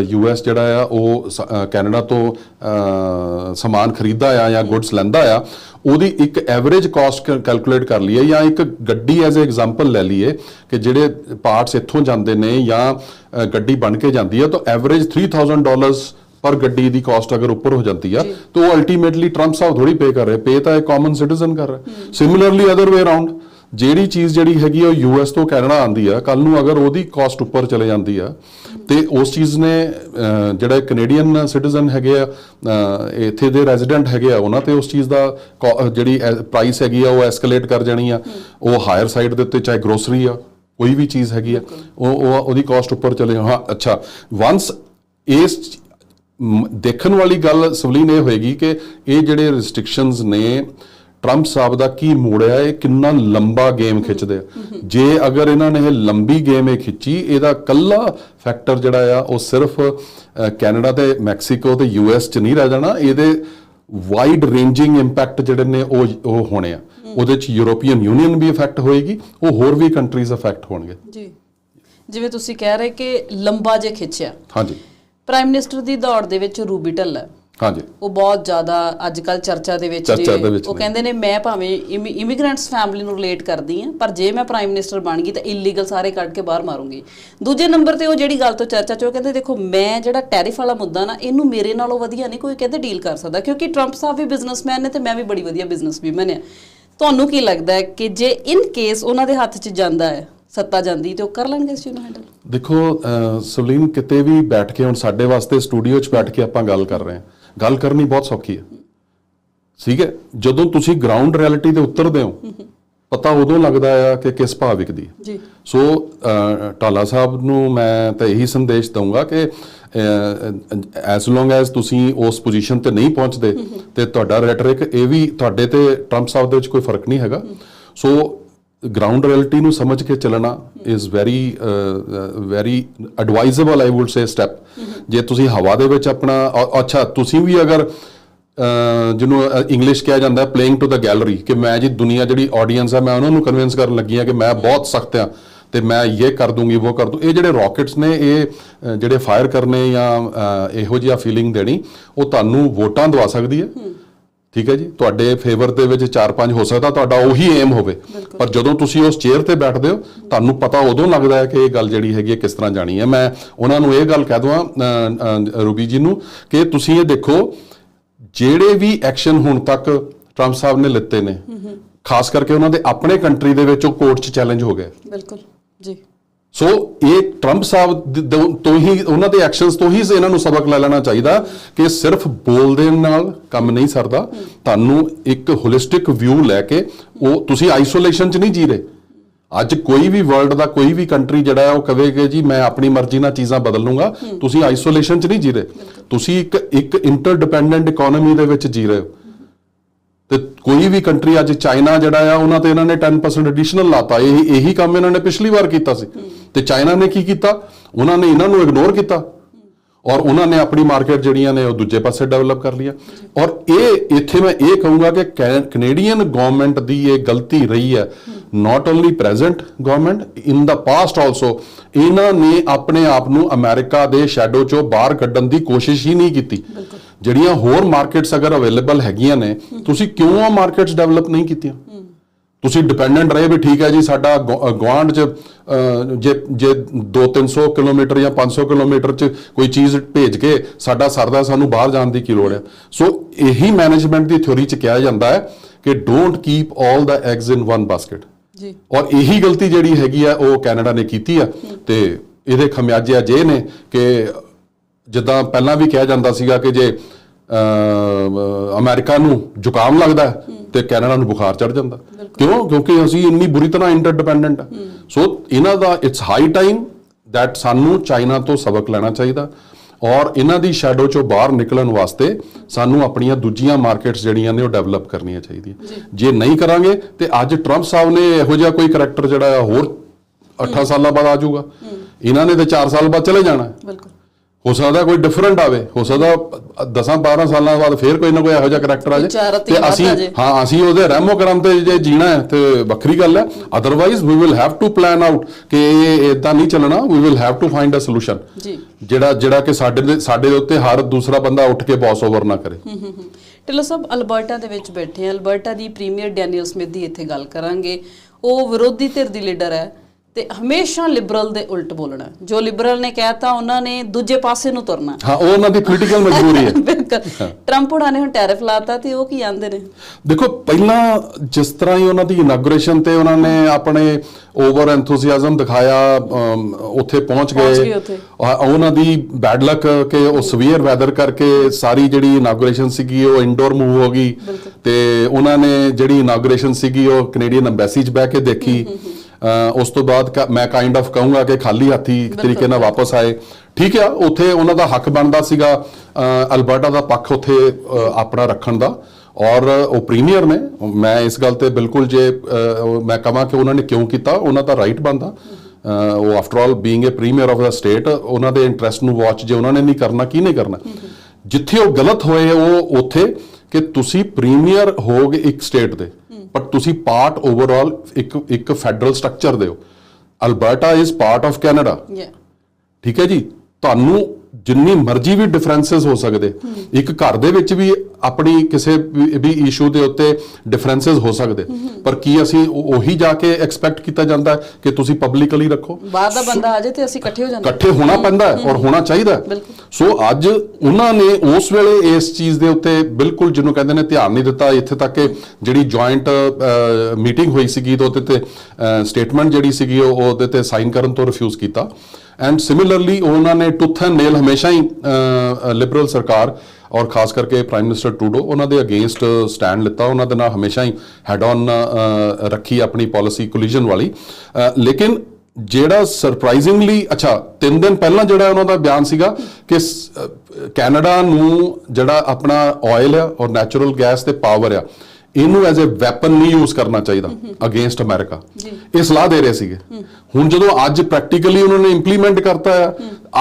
ਯੂਐਸ ਜਿਹੜਾ ਆ ਉਹ ਕੈਨੇਡਾ ਤੋਂ ਅਹ, ਸਮਾਨ ਖਰੀਦਦਾ ਆ ਜਾਂ ਗੁੱਡਸ ਲੈਂਦਾ ਆ ਉਹਦੀ ਇੱਕ ਐਵਰੇਜ ਕਾਸਟ ਕੈਲਕੂਲੇਟ ਕਰ ਲਈਏ ਜਾਂ ਇੱਕ ਗੱਡੀ ਐਜ਼ ਅ ਐਗਜ਼ਾਮਪਲ ਲੈ ਲਈਏ ਕਿ ਜਿਹੜੇ ਪਾਰਟਸ ਇੱਥੋਂ ਜਾਂਦੇ ਨੇ ਜਾਂ ਗੱਡੀ ਬਣ ਕੇ ਜਾਂਦੀ ਹੈ ਤਾਂ ਐਵਰੇਜ 3000 ਡਾਲਰਸ ਪਰ ਗੱਡੀ ਦੀ ਕਾਸਟ ਅਗਰ ਉੱਪਰ ਹੋ ਜਾਂਦੀ ਆ ਤਾਂ ਉਹ ਅਲਟੀਮੇਟਲੀ ਟਰੰਪ ਸਾਹਿਬ ਥੋੜੀ ਪੇ ਕਰ ਰਹੇ ਪੇ ਤਾਂ ਇੱਕ ਕਾਮਨ ਸਿਟੀਜ਼ਨ ਕਰ ਰਿਹਾ। ਸਿਮਿਲਰਲੀ ਅਦਰ ਵੇ ਅਰਾਊਂਡ ਜਿਹੜੀ ਚੀਜ਼ ਜਿਹੜੀ ਹੈਗੀ ਆ ਉਹ ਯੂਐਸ ਤੋਂ ਕੈਨੇਡਾ ਆਂਦੀ ਆ ਕੱਲ ਨੂੰ ਅਗਰ ਉਹਦੀ ਕਾਸਟ ਉੱਪਰ ਚਲੇ ਜਾਂਦੀ ਆ ਤੇ ਉਸ ਚੀਜ਼ ਨੇ ਅ, ਜਿਹੜਾ ਕੈਨੇਡੀਅਨ ਸਿਟੀਜ਼ਨ ਹੈਗੇ ਆ ਇੱਥੇ ਦੇ ਰੈਜ਼ੀਡੈਂਟ ਹੈਗੇ ਆ ਉਹਨਾਂ ਤੇ ਉਸ ਚੀਜ਼ ਦਾ ਕੋ- ਜਿਹੜੀ ਪ੍ਰਾਈਸ ਹੈਗੀ ਆ ਉਹ ਐਸਕੇਲੇਟ ਕਰ ਜਾਣੀ ਆ। ਉਹ ਹਾਇਰ ਸਾਈਡ ਦੇ ਉੱਤੇ ਚਾਹੇ ਗਰੋਸਰੀ ਆ ਕੋਈ ਵੀ ਚੀਜ਼ ਹੈਗੀ ਆ ਉਹ ਉਹ ਉਹਦੀ ਕਾਸਟ ਉੱਪਰ ਚਲੇ ਜਾ ਹਾਂ ਅੱਛਾ ਵਾਂਸ ਇਸ ਦੇਖਣ ਵਾਲੀ ਗੱਲ ਸਵਲੀਨ ਇਹ ਹੋਏਗੀ ਕਿ ਇਹ ਜਿਹੜੇ ਰੈਸਟ੍ਰਿਕਸ਼ਨਸ ਨੇ ਟਰੰਪ ਸਾਹਿਬ ਦਾ ਕੀ ਮੋੜਿਆ ਇਹ ਕਿੰਨਾ ਲੰਬਾ ਗੇਮ ਖਿੱਚਦੇ ਆ। ਜੇ ਅਗਰ ਇਹਨਾਂ ਨੇ ਇਹ ਲੰਬੀ ਗੇਮ ਇਹ ਖਿੱਚੀ ਇਹਦਾ ਕੱਲਾ ਫੈਕਟਰ ਜਿਹੜਾ ਆ ਉਹ ਸਿਰਫ ਕੈਨੇਡਾ ਤੇ ਮੈਕਸੀਕੋ ਤੇ ਯੂਐਸ ਚ ਨਹੀਂ ਰਹਿ ਜਾਣਾ ਇਹਦੇ ਵਾਈਡ ਰੇਂਜਿੰਗ ਇੰਪੈਕਟ ਜਿਹੜੇ ਨੇ ਉਹ ਉਹ ਹੋਣੇ ਆ। ਉਹਦੇ ਚ ਯੂਰੋਪੀਅਨ ਯੂਨੀਅਨ ਵੀ ਇਫੈਕਟ ਹੋਏਗੀ ਉਹ ਹੋਰ ਵੀ ਕੰਟਰੀਜ਼ ਇਫੈਕਟ ਹੋਣਗੇ। ਜੀ। ਜਿਵੇਂ ਤੁਸੀਂ ਕਹਿ ਰਹੇ ਕਿ ਲੰਬਾ ਜੇ ਖਿੱਚਿਆ। ਹਾਂਜੀ। ਪ੍ਰਾਈਮ ਮਿਨਿਸਟਰ ਦੀ ਦੌੜ ਦੇ ਵਿੱਚ ਰੂਬੀ ਢੱਲਾ ਹਾਂਜੀ। ਉਹ ਬਹੁਤ ਜ਼ਿਆਦਾ ਅੱਜ ਕੱਲ ਚਰਚਾ ਦੇ ਵਿੱਚ ਚਰਚਾ ਨੇ। ਦੇ ਵਿੱਚ ਉਹ ਨੇ। ਕਹਿੰਦੇ ਨੇ ਮੈਂ ਭਾਵੇਂ ਇਮੀਗ੍ਰੈਂਟਸ ਫੈਮਿਲੀ ਨੂੰ ਰਿਲੇਟ ਕਰਦੀ ਆ ਪਰ ਜੇ ਮੈਂ ਪ੍ਰਾਈਮ ਮਿਨਿਸਟਰ ਬਣ ਗਈ ਤਾਂ ਇਲੀਗਲ ਸਾਰੇ ਕੱਢ ਕੇ ਬਾਹਰ ਮਾਰੂੰਗੀ। ਦੂਜੇ ਨੰਬਰ ਤੇ ਉਹ ਜਿਹੜੀ ਗੱਲ ਤੋਂ ਚਰਚਾ ਚ ਉਹ ਕਹਿੰਦੇ ਦੇਖੋ ਮੈਂ ਜਿਹੜਾ ਟੈਰਿਫ ਵਾਲਾ ਮੁੱਦਾ ਨਾ ਇਹਨੂੰ ਮੇਰੇ ਨਾਲੋਂ ਵਧੀਆ ਨਹੀਂ ਕੋਈ ਕਹਿੰਦੇ ਡੀਲ ਕਰ ਸਕਦਾ ਕਿਉਂਕਿ ਟਰੰਪ ਸਾਹਿਬ ਵੀ ਬਿਜ਼ਨਸਮੈਨ ਨੇ ਤੇ ਮੈਂ ਵੀ ਬੜੀ ਵਧੀਆ ਬਿਜ਼ਨਸਵੀਮਨ ਆ ਤੁਹਾਨੂੰ ਕੀ ਲੱਗਦਾ ਹੈ ਕਿ ਜੇ ਇਨ ਕੇਸ ਉਹਨਾਂ ਦੇ ਹੱਥ 'ਚ ਜਾਂਦਾ ਹੈ ਸੱਤਾ ਜਾਂਦੀ ਤੇ ਉਹ ਕਰ ਲੈਣਗੇ ਇਸ ਚੀਜ਼ ਨੂੰ ਹੈਂਡਲ ਦੇਖੋ ਅਹ, ਕਿਤੇ ਵੀ ਬੈਠ ਕੇ ਹੁਣ ਸਾਡੇ ਵਾਸਤੇ ਸਟੂਡੀਓ 'ਚ ਬੈਠ ਕੇ ਆਪਾਂ ਗੱਲ ਕਰ ਰਹੇ ਹਾਂ। ਗੱਲ ਕਰਨੀ ਬਹੁਤ ਸੌਖੀ ਹੈ। ਠੀਕ ਹੈ? ਜਦੋਂ ਤੁਸੀਂ ਗਰਾਊਂਡ ਰਿਐਲਿਟੀ ਤੇ ਉਤਰਦੇ ਹੋ ਪਤਾ ਉਦੋਂ ਲੱਗਦਾ ਆ ਕਿ ਕਿਸ ਭਾਅ ਵਿਕਦੀ ਜੀ। ਸੋ ਟਾਲਾ ਸਾਹਿਬ ਨੂੰ ਮੈਂ ਤਾਂ ਇਹੀ ਸੰਦੇਸ਼ ਦਊਂਗਾ ਕਿ ਐਸ ਲੌਂਗ ਐਸ ਤੁਸੀਂ ਉਸ ਪੋਜੀਸ਼ਨ ਤੇ ਨਹੀਂ ਪਹੁੰਚਦੇ ਤੇ ਤੁਹਾਡਾ ਰੈਟਰਿਕ ਇਹ ਵੀ ਤੁਹਾਡੇ ਤੇ ਟਰੰਪ ਸਾਹਿਬ ਦੇ ਵਿੱਚ ਕੋਈ ਫ਼ਰਕ ਨਹੀਂ ਹੈਗਾ। ਸੋ ਗਰਾਊਂਡ ਰਿਐਲਿਟੀ ਨੂੰ ਸਮਝ ਕੇ ਚੱਲਣਾ is very very advisable I would say step ਜੇ ਤੁਸੀਂ ਹਵਾ ਦੇ ਵਿੱਚ ਆਪਣਾ ਅੱਛਾ, ਤੁਸੀਂ ਵੀ ਅਗਰ ਜਿਹਨੂੰ ਇੰਗਲਿਸ਼ ਕਿਹਾ ਜਾਂਦਾ ਹੈ ਪਲੇਇੰਗ ਟੂ ਦਾ ਗੈਲਰੀ ਕਿ ਮੈਂ ਜੀ ਦੁਨੀਆ ਜਿਹੜੀ ਆਡੀਅנס ਹੈ, ਮੈਂ ਉਹਨਾਂ ਨੂੰ ਕਨਵਿੰਸ ਕਰਨ ਲੱਗੀ ਹਾਂ ਕਿ ਮੈਂ ਬਹੁਤ ਸਖਤ ਹਾਂ ਤੇ ਮੈਂ ਇਹ ਕਰ ਦੂੰਗੀ, ਉਹ ਕਰ ਦੂੰ। ਇਹ ਜਿਹੜੇ ਰਾਕੇਟਸ ਨੇ, ਇਹ ਜਿਹੜੇ ਫਾਇਰ ਕਰਨੇ ਜਾਂ ਇਹੋ ਜਿਹਾ ਫੀਲਿੰਗ ਦੇਣੀ, ਉਹ ਤੁਹਾਨੂੰ ਵੋਟਾਂ ਦਵਾ ਸਕਦੀ ਹੈ। ਠੀਕ ਹੈ ਜੀ? ਤੁਹਾਡੇ ਫੇਵਰ ਦੇ ਵਿੱਚ 4-5 ਹੋ ਸਕਦਾ ਤੁਹਾਡਾ ਉਹੀ ਏਮ ਹੋਵੇ। ਪਰ ਜਦੋਂ ਤੁਸੀਂ ਉਸ ਚੇਅਰ ਤੇ ਬੈਠਦੇ ਹੋ ਤੁਹਾਨੂੰ ਪਤਾ ਉਦੋਂ ਲੱਗਦਾ ਹੈ ਕਿ ਇਹ ਗੱਲ ਜਿਹੜੀ ਹੈਗੀ ਹੈ ਕਿਸ ਤਰ੍ਹਾਂ ਜਾਣੀ ਹੈ। ਮੈਂ ਉਹਨਾਂ ਨੂੰ ਇਹ ਗੱਲ ਕਹਿ ਦਵਾਂ ਰੂਬੀ ਜੀ ਨੂੰ ਕਿ ਤੁਸੀਂ ਇਹ ਦੇਖੋ ਜਿਹੜੇ ਵੀ ਐਕਸ਼ਨ ਹੁਣ ਤੱਕ ਟਰੰਪ ਸਾਹਿਬ ਨੇ ਲਿੱਤੇ ਨੇ ਖਾਸ ਕਰਕੇ ਉਹਨਾਂ ਦੇ ਆਪਣੇ ਕੰਟਰੀ ਦੇ ਵਿੱਚ ਉਹ ਕੋਰਟ 'ਚ ਚੈਲੰਜ ਹੋ ਗਏ। ਬਿਲਕੁਲ ਜੀ। ਸੋ ਇਹ ਟਰੰਪ ਸਾਹਿਬ ਤੋਂ ਹੀ ਉਹਨਾਂ ਦੇ ਐਕਸ਼ਨਸ ਤੋਂ ਹੀ ਇਹਨਾਂ ਨੂੰ ਸਬਕ ਲੈ ਲੈਣਾ ਚਾਹੀਦਾ ਕਿ ਸਿਰਫ ਬੋਲਦੇ ਨਾਲ ਕੰਮ ਨਹੀਂ ਸਰਦਾ। ਤੁਹਾਨੂੰ ਇੱਕ ਹੋਲਿਸਟਿਕ ਵਿਊ ਲੈ ਕੇ ਉਹ ਤੁਸੀਂ ਆਈਸੋਲੇਸ਼ਨ 'ਚ ਨਹੀਂ ਜੀ ਰਹੇ। ਅੱਜ ਕੋਈ ਵੀ ਵਰਲਡ ਦਾ ਕੋਈ ਵੀ ਕੰਟਰੀ ਜਿਹੜਾ ਹੈ ਉਹ ਕਵੇ ਕਿ ਜੀ ਮੈਂ ਆਪਣੀ ਮਰਜ਼ੀ ਨਾਲ ਚੀਜ਼ਾਂ ਬਦਲ ਲੂੰਗਾ। ਤੁਸੀਂ ਆਈਸੋਲੇਸ਼ਨ 'ਚ ਨਹੀਂ ਜੀ ਰਹੇ। ਤੁਸੀਂ ਇੱਕ ਇੱਕ ਇੰਟਰਡਿਪੈਂਡੈਂਟ ਇਕਨੋਮੀ ਦੇ ਵਿੱਚ ਜੀ ਰਹੇ ਹੋ। ਤੇ ਕੋਈ ਵੀ ਕੰਟਰੀ ਅੱਜ ਚਾਈਨਾ ਜਿਹੜਾ ਆ ਉਹਨਾਂ ਤੇ ਇਹਨਾਂ ਨੇ 10% ਐਡੀਸ਼ਨਲ ਲਾਤਾ। ਇਹ ਇਹੀ ਕੰਮ ਇਹਨਾਂ ਨੇ ਪਿਛਲੀ ਵਾਰ ਕੀਤਾ ਸੀ। ਤੇ ਚਾਈਨਾ ਨੇ ਕੀ ਕੀਤਾ? ਉਹਨਾਂ ਨੇ ਇਹਨਾਂ ਨੂੰ ਇਗਨੋਰ ਕੀਤਾ। ਔਰ ਉਹਨਾਂ ਨੇ ਆਪਣੀ ਮਾਰਕੀਟ ਜਿਹੜੀਆਂ ਨੇ ਉਹ ਦੂਜੇ ਪਾਸੇ ਡਿਵੈਲਪ ਕਰ ਲਿਆ ਔਰ ਇਹ ਇੱਥੇ ਮੈਂ ਇਹ ਕਹੂੰਗਾ ਕਿ ਕੈਨੇਡੀਅਨ ਗਵਰਨਮੈਂਟ ਦੀ ਇਹ ਗਲਤੀ ਰਹੀ ਹੈ। Not only present government in the past also ਇਹਨਾਂ ਨੇ ਆਪਣੇ ਆਪ ਨੂੰ ਅਮਰੀਕਾ ਦੇ ਸ਼ੈਡੋ ਚੋਂ ਬਾਹਰ ਕੱਢਣ ਦੀ ਕੋਸ਼ਿਸ਼ ਹੀ ਨਹੀਂ ਕੀਤੀ। ਜਿਹੜੀਆਂ ਹੋਰ ਮਾਰਕੀਟਸ ਅਗਰ ਅਵੇਲੇਬਲ ਹੈਗੀਆਂ ਨੇ ਤੁਸੀਂ ਕਿਉਂ ਆ ਮਾਰਕੀਟਸ ਡਿਵੈਲਪ ਨਹੀਂ ਕੀਤੀਆਂ? ਤੁਸੀਂ ਡਿਪੈਂਡੈਂਟ ਰਹੇ ਵੀ ਠੀਕ ਹੈ ਜੀ ਸਾਡਾ ਗਵਾਂਡ ਚ ਜੇ ਜੇ 2-300 ਕਿਲੋਮੀਟਰ ਜਾਂ 500 ਕਿਲੋਮੀਟਰ ਚ ਕੋਈ ਚੀਜ਼ ਭੇਜ ਕੇ ਸਾਡਾ ਸਰਦਾ ਸਾਨੂੰ ਬਾਹਰ ਜਾਣ ਦੀ ਕੀ ਲੋੜ ਹੈ? ਸੋ ਇਹੀ ਮੈਨੇਜਮੈਂਟ ਦੀ ਥਿਉਰੀ ਚ ਕਿਹਾ ਜਾਂਦਾ ਹੈ ਕਿ don't keep 올 the eggs in one basket ਜੀ। ਔਰ ਇਹੀ ਗਲਤੀ ਜਿਹੜੀ ਹੈਗੀ ਆ ਉਹ ਕੈਨੇਡਾ ਨੇ ਕੀਤੀ ਆ। ਤੇ ਇਹਦੇ ਖਮਿਆਜੇ ਅੱਜ ਨੇ ਕਿ ਜਿੱਦਾਂ ਪਹਿਲਾਂ ਵੀ ਕਿਹਾ ਜਾਂਦਾ ਸੀਗਾ ਕਿ ਜੇ ਅਮਰੀਕਾ ਨੂੰ ਜ਼ੁਕਾਮ ਲੱਗਦਾ ਤੇ ਕੈਨੇਡਾ ਨੂੰ ਬੁਖਾਰ ਚੜ ਜਾਂਦਾ। ਕਿਉਂ? ਕਿਉਂਕਿ ਅਸੀਂ ਇੰਨੀ ਬੁਰੀ ਤਰ੍ਹਾਂ ਇੰਟਰਡਿਪੈਂਡੈਂਟ ਆ ਸੋ ਇਹਨਾਂ ਦਾ ਇਟਸ ਹਾਈ ਟਾਈਮ that ਸਾਨੂੰ ਚਾਈਨਾ ਤੋਂ ਸਬਕ ਲੈਣਾ ਚਾਹੀਦਾ। ਔਰ ਇਹਨਾਂ ਦੀ ਸ਼ੈਡੋ ਚੋਂ ਬਾਹਰ ਨਿਕਲਣ ਵਾਸਤੇ ਸਾਨੂੰ ਆਪਣੀਆਂ ਦੂਜੀਆਂ ਮਾਰਕੀਟਸ ਜਿਹੜੀਆਂ ਨੇ ਉਹ ਡਿਵੈਲਪ ਕਰਨੀਆਂ ਚਾਹੀਦੀਆਂ। ਜੇ। ਨਹੀਂ ਕਰਾਂਗੇ ਤੇ ਅੱਜ ਟਰੰਪ ਸਾਹਿਬ ਨੇ ਇਹੋ ਜਿਹਾ ਕੋਈ ਕਰੈਕਟਰ ਜਿਹੜਾ ਹੋਰ 8 ਸਾਲਾਂ ਬਾਅਦ ਆ ਜਾਊਗਾ। ਇਹਨਾਂ ਨੇ ਤੇ 4 ਸਾਲ ਬਾਅਦ ਚਲੇ ਜਾਣਾ। ਬਿਲਕੁਲ। ਹੋ ਸਕਦਾ ਕੋਈ ਡਿਫਰੈਂਟ ਆਵੇ ਹੋ ਸਕਦਾ 10 12 ਸਾਲਾਂ ਬਾਅਦ ਫੇਰ ਕੋਈ ਨਾ ਕੋਈ ਇਹੋ ਜਿਹਾ ਕਰੈਕਟਰ ਆ ਜਾਏ ਵੱਧ ਅਸੀਂ। ਹਾਂ ਅਸੀਂ ਉਹਦੇ ਰਹਿਮੋ ਕਰਮ ਤੇ ਜੇ ਜੀਣਾ ਹੈ ਤੇ ਵੱਖਰੀ ਗੱਲ ਹੈ। Otherwise we will have to plan out ਕਿ ਇਹ ਇਦਾਂ ਨਹੀਂ ਚੱਲਣਾ we will have to find a solution ਜੀ। ਜਿਹੜਾ ਜਿਹੜਾ ਕਿ ਸਾਡੇ ਦੇ ਸਾਡੇ ਦੇ ਉੱਤੇ ਹਰ ਦੂਸਰਾ ਬੰਦਾ ਉੱਠ ਕੇ ਬੌਸ ਓਵਰ ਨਾ ਕਰੇ। ਢਿੱਲੋਂ ਸਾਹਿਬ ਅਲਬਰਟਾ ਦੇ ਵਿੱਚ ਬੈਠੇ ਆ ਅਲਬਰਟਾ ਦੀ ਪ੍ਰੀਮੀਅਰ ਡੈਨੀਅਲ ਸਮਿਥ ਦੀ ਇੱਥੇ ਗੱਲ ਕਰਾਂਗੇ। ਉਹ ਵਿਰੋਧੀ ਧਿਰ ਦੀ ਲੀਡਰ ਹੈ। ਤੇ ਹਮੇਸ਼ਾ ਲਿਬਰਲ ਦੇ ਉਲਟ ਬੋਲਣਾ ਜੋ ਲਿਬਰਲ ਨੇ ਕਹਿਤਾ ਉਹਨਾਂ ਨੇ ਦੂਜੇ ਪਾਸੇ ਨੂੰ ਤੁਰਨਾ ਹਾਂ। ਉਹ ਉਹਨਾਂ ਦੀ ਪੋਲੀਟੀਕਲ ਮਜਬੂਰੀ ਹੈ। ਬਿਲਕੁਲ। ਟਰੰਪ ਹੁਣਾਂ ਨੇ ਹੁਣ ਟੈਰਿਫ ਲਾਤਾ ਤੇ ਉਹ ਕੀ ਆਂਦੇ ਨੇ? ਦੇਖੋ ਪਹਿਲਾਂ ਜਿਸ ਤਰ੍ਹਾਂ ਹੀ ਉਹਨਾਂ ਦੀ ਇਨਾਗੂਰੇਸ਼ਨ ਤੇ ਉਹਨਾਂ ਨੇ ਆਪਣੇ ਓਵਰ ਐਂਥੂਸੀਆਜ਼ਮ ਦਿਖਾਇਆ ਉੱਥੇ ਪਹੁੰਚ ਗਏ। ਉਹਨਾਂ ਦੀ ਬੈਡ ਲੱਕ ਕਿ ਉਹ ਸਵੀਅਰ ਵੈਦਰ ਕਰਕੇ ਸਾਰੀ ਜਿਹੜੀ ਇਨਾਗੂਰੇਸ਼ਨ ਸੀਗੀ ਉਹ ਇਨਡੋਰ ਮੂਵ ਹੋ ਗਈ। ਤੇ ਉਹਨਾਂ ਨੇ ਜਿਹੜੀ ਇਨਾਗੂਰੇਸ਼ਨ ਸੀਗੀ ਉਹ ਕੈਨੇਡੀਅਨ ਐਮਬੈਸੀ 'ਚ ਬਹਿ ਕੇ ਦੇਖੀ। ਉਸ ਤੋਂ ਬਾਅਦ ਮੈਂ ਕਾਈਂਡ ਆਫ ਕਹੂੰਗਾ ਕਿ ਖਾਲੀ ਹੱਥੀ ਤਰੀਕੇ ਨਾਲ ਵਾਪਸ ਆਏ। ਠੀਕ ਆ ਉੱਥੇ ਉਹਨਾਂ ਦਾ ਹੱਕ ਬਣਦਾ ਸੀਗਾ ਅਲਬਰਟਾ ਦਾ ਪੱਖ ਉੱਥੇ ਆਪਣਾ ਰੱਖਣ ਦਾ। ਔਰ ਉਹ ਪ੍ਰੀਮੀਅਰ ਨੇ। ਮੈਂ ਇਸ ਗੱਲ ਤੇ ਬਿਲਕੁਲ ਜੇ ਮੈਂ ਕਹਾਂ ਕਿ ਉਹਨਾਂ ਨੇ ਕਿਉਂ ਕੀਤਾ ਉਹਨਾਂ ਦਾ ਰਾਈਟ ਬਣਦਾ। ਉਹ after all being a premier of the state ਉਹਨਾਂ ਦੇ ਇੰਟਰਸਟ ਨੂੰ ਵਾਚ ਜੇ ਉਹਨਾਂ ਨੇ ਨਹੀਂ ਕਰਨਾ ਕੀ ਨਹੀਂ ਕਰਨਾ? ਜਿੱਥੇ ਉਹ ਗਲਤ ਹੋਏ ਉਹ ਉੱਥੇ ਕਿ ਤੁਸੀਂ ਪ੍ਰੀਮੀਅਰ ਹੋਗੇ ਇੱਕ ਸਟੇਟ ਦੇ। ਪਰ ਤੁਸੀਂ ਪਾਰਟ ਓਵਰਆਲ ਇੱਕ ਇੱਕ ਫੈਡਰਲ ਸਟਰਕਚਰ ਦੇ ਹੋ Alberta is part of Canada ਯਾ ਠੀਕ ਹੈ ਜੀ? ਤੁਹਾਨੂੰ ਜਿੰਨੀ ਮਰਜ਼ੀ ਵੀ ਡਿਫਰੈਂਸਸ ਹੋ ਸਕਦੇ। ਇੱਕ ਘਰ ਦੇ ਵਿੱਚ ਵੀ ਆਪਣੀ ਕਿਸੇ ਵੀ- ਇਸ਼ੂ ਦੇ ਉੱਤੇ ਡਿਫਰੈਂਸਸ ਹੋ ਸਕਦੇ। ਪਰ ਕੀ ਅਸੀਂ ਉਹ- ਜਾ ਕੇ ਐਕਸਪੈਕਟ ਕੀਤਾ ਜਾਂਦਾ ਕਿ ਤੁਸੀਂ ਪਬਲਿਕਲੀ ਰੱਖੋ? ਬਾਹਰ ਦਾ ਬੰਦਾ ਆ ਜਾਏ ਤੇ ਅਸੀਂ ਇਕੱਠੇ ਹੋ ਜਾਂਦੇ। ਇਕੱਠੇ ਹੋਣਾ ਪੈਂਦਾ ਔਰ ਹੋਣਾ ਚਾਹੀਦਾ। ਸੋ ਅੱਜ ਉਹਨਾਂ ਨੇ ਉਸ ਵੇਲੇ ਇਸ ਚੀਜ਼ ਦੇ ਉੱਤੇ ਬਿਲਕੁਲ ਜਿਹਨੂੰ ਕਹਿੰਦੇ ਨੇ ਧਿਆਨ ਨਹੀਂ ਦਿੱਤਾ। ਇੱਥੇ ਤੱਕ ਕਿ ਜਿਹੜੀ ਜੁਆਇੰਟ ਮੀਟਿੰਗ ਹੋਈ ਸੀਗੀ ਉਹਦੇ ਤੇ ਸਟੇਟਮੈਂਟ ਜਿਹੜੀ ਸੀਗੀ ਉਹ ਉਹਦੇ ਤੇ ਸਾਈਨ ਕਰਨ ਤੋਂ ਰਿਫਿਊਜ਼ ਕੀਤਾ। ਐਂਡ ਸਿਮਿਲਰਲੀ ਉਹਨਾਂ ਨੇ ਟੁੱਥ ਐਂਡ ਨੇਲ ਹਮੇਸ਼ਾ ਹੀ ਲਿਬਰਲ ਸਰਕਾਰ ਔਰ ਖਾਸ ਕਰਕੇ ਪ੍ਰਾਈਮ ਮਿਨਿਸਟਰ ਟਰੂਡੋ ਉਹਨਾਂ ਦੇ ਅਗੇਂਸਟ ਸਟੈਂਡ ਲਿੱਤਾ, ਉਹਨਾਂ ਦੇ ਨਾਲ ਹਮੇਸ਼ਾ ਹੀ ਹੈਡ ਔਨ ਰੱਖੀ ਆਪਣੀ ਪਾਲਿਸੀ ਕੋਲੀਜਨ ਵਾਲੀ। ਲੇਕਿਨ ਜਿਹੜਾ ਸਰਪ੍ਰਾਈਜ਼ਿੰਗਲੀ ਅੱਛਾ 3 ਦਿਨ ਪਹਿਲਾਂ ਜਿਹੜਾ ਉਹਨਾਂ ਦਾ ਬਿਆਨ ਸੀਗਾ ਕਿ ਕੈਨੇਡਾ ਨੂੰ ਜਿਹੜਾ ਆਪਣਾ ਆਇਲ ਆ ਔਰ ਨੈਚੁਰਲ ਗੈਸ ਤੇ ਪਾਵਰ ਆ ਇਹਨੂੰ ਐਜ਼ ਅ ਵੈਪਨ ਨਹੀਂ ਯੂਜ਼ ਕਰਨਾ ਚਾਹੀਦਾ ਅਗੇਂਸਟ ਅਮਰੀਕਾ ਇਹ ਸਲਾਹ ਦੇ ਰਹੇ ਸੀਗੇ। ਹੁਣ ਜਦੋਂ ਅੱਜ ਪ੍ਰੈਕਟੀਕਲੀ ਉਹਨਾਂ ਨੇ ਇੰਪਲੀਮੈਂਟ ਕਰਤਾ ਆ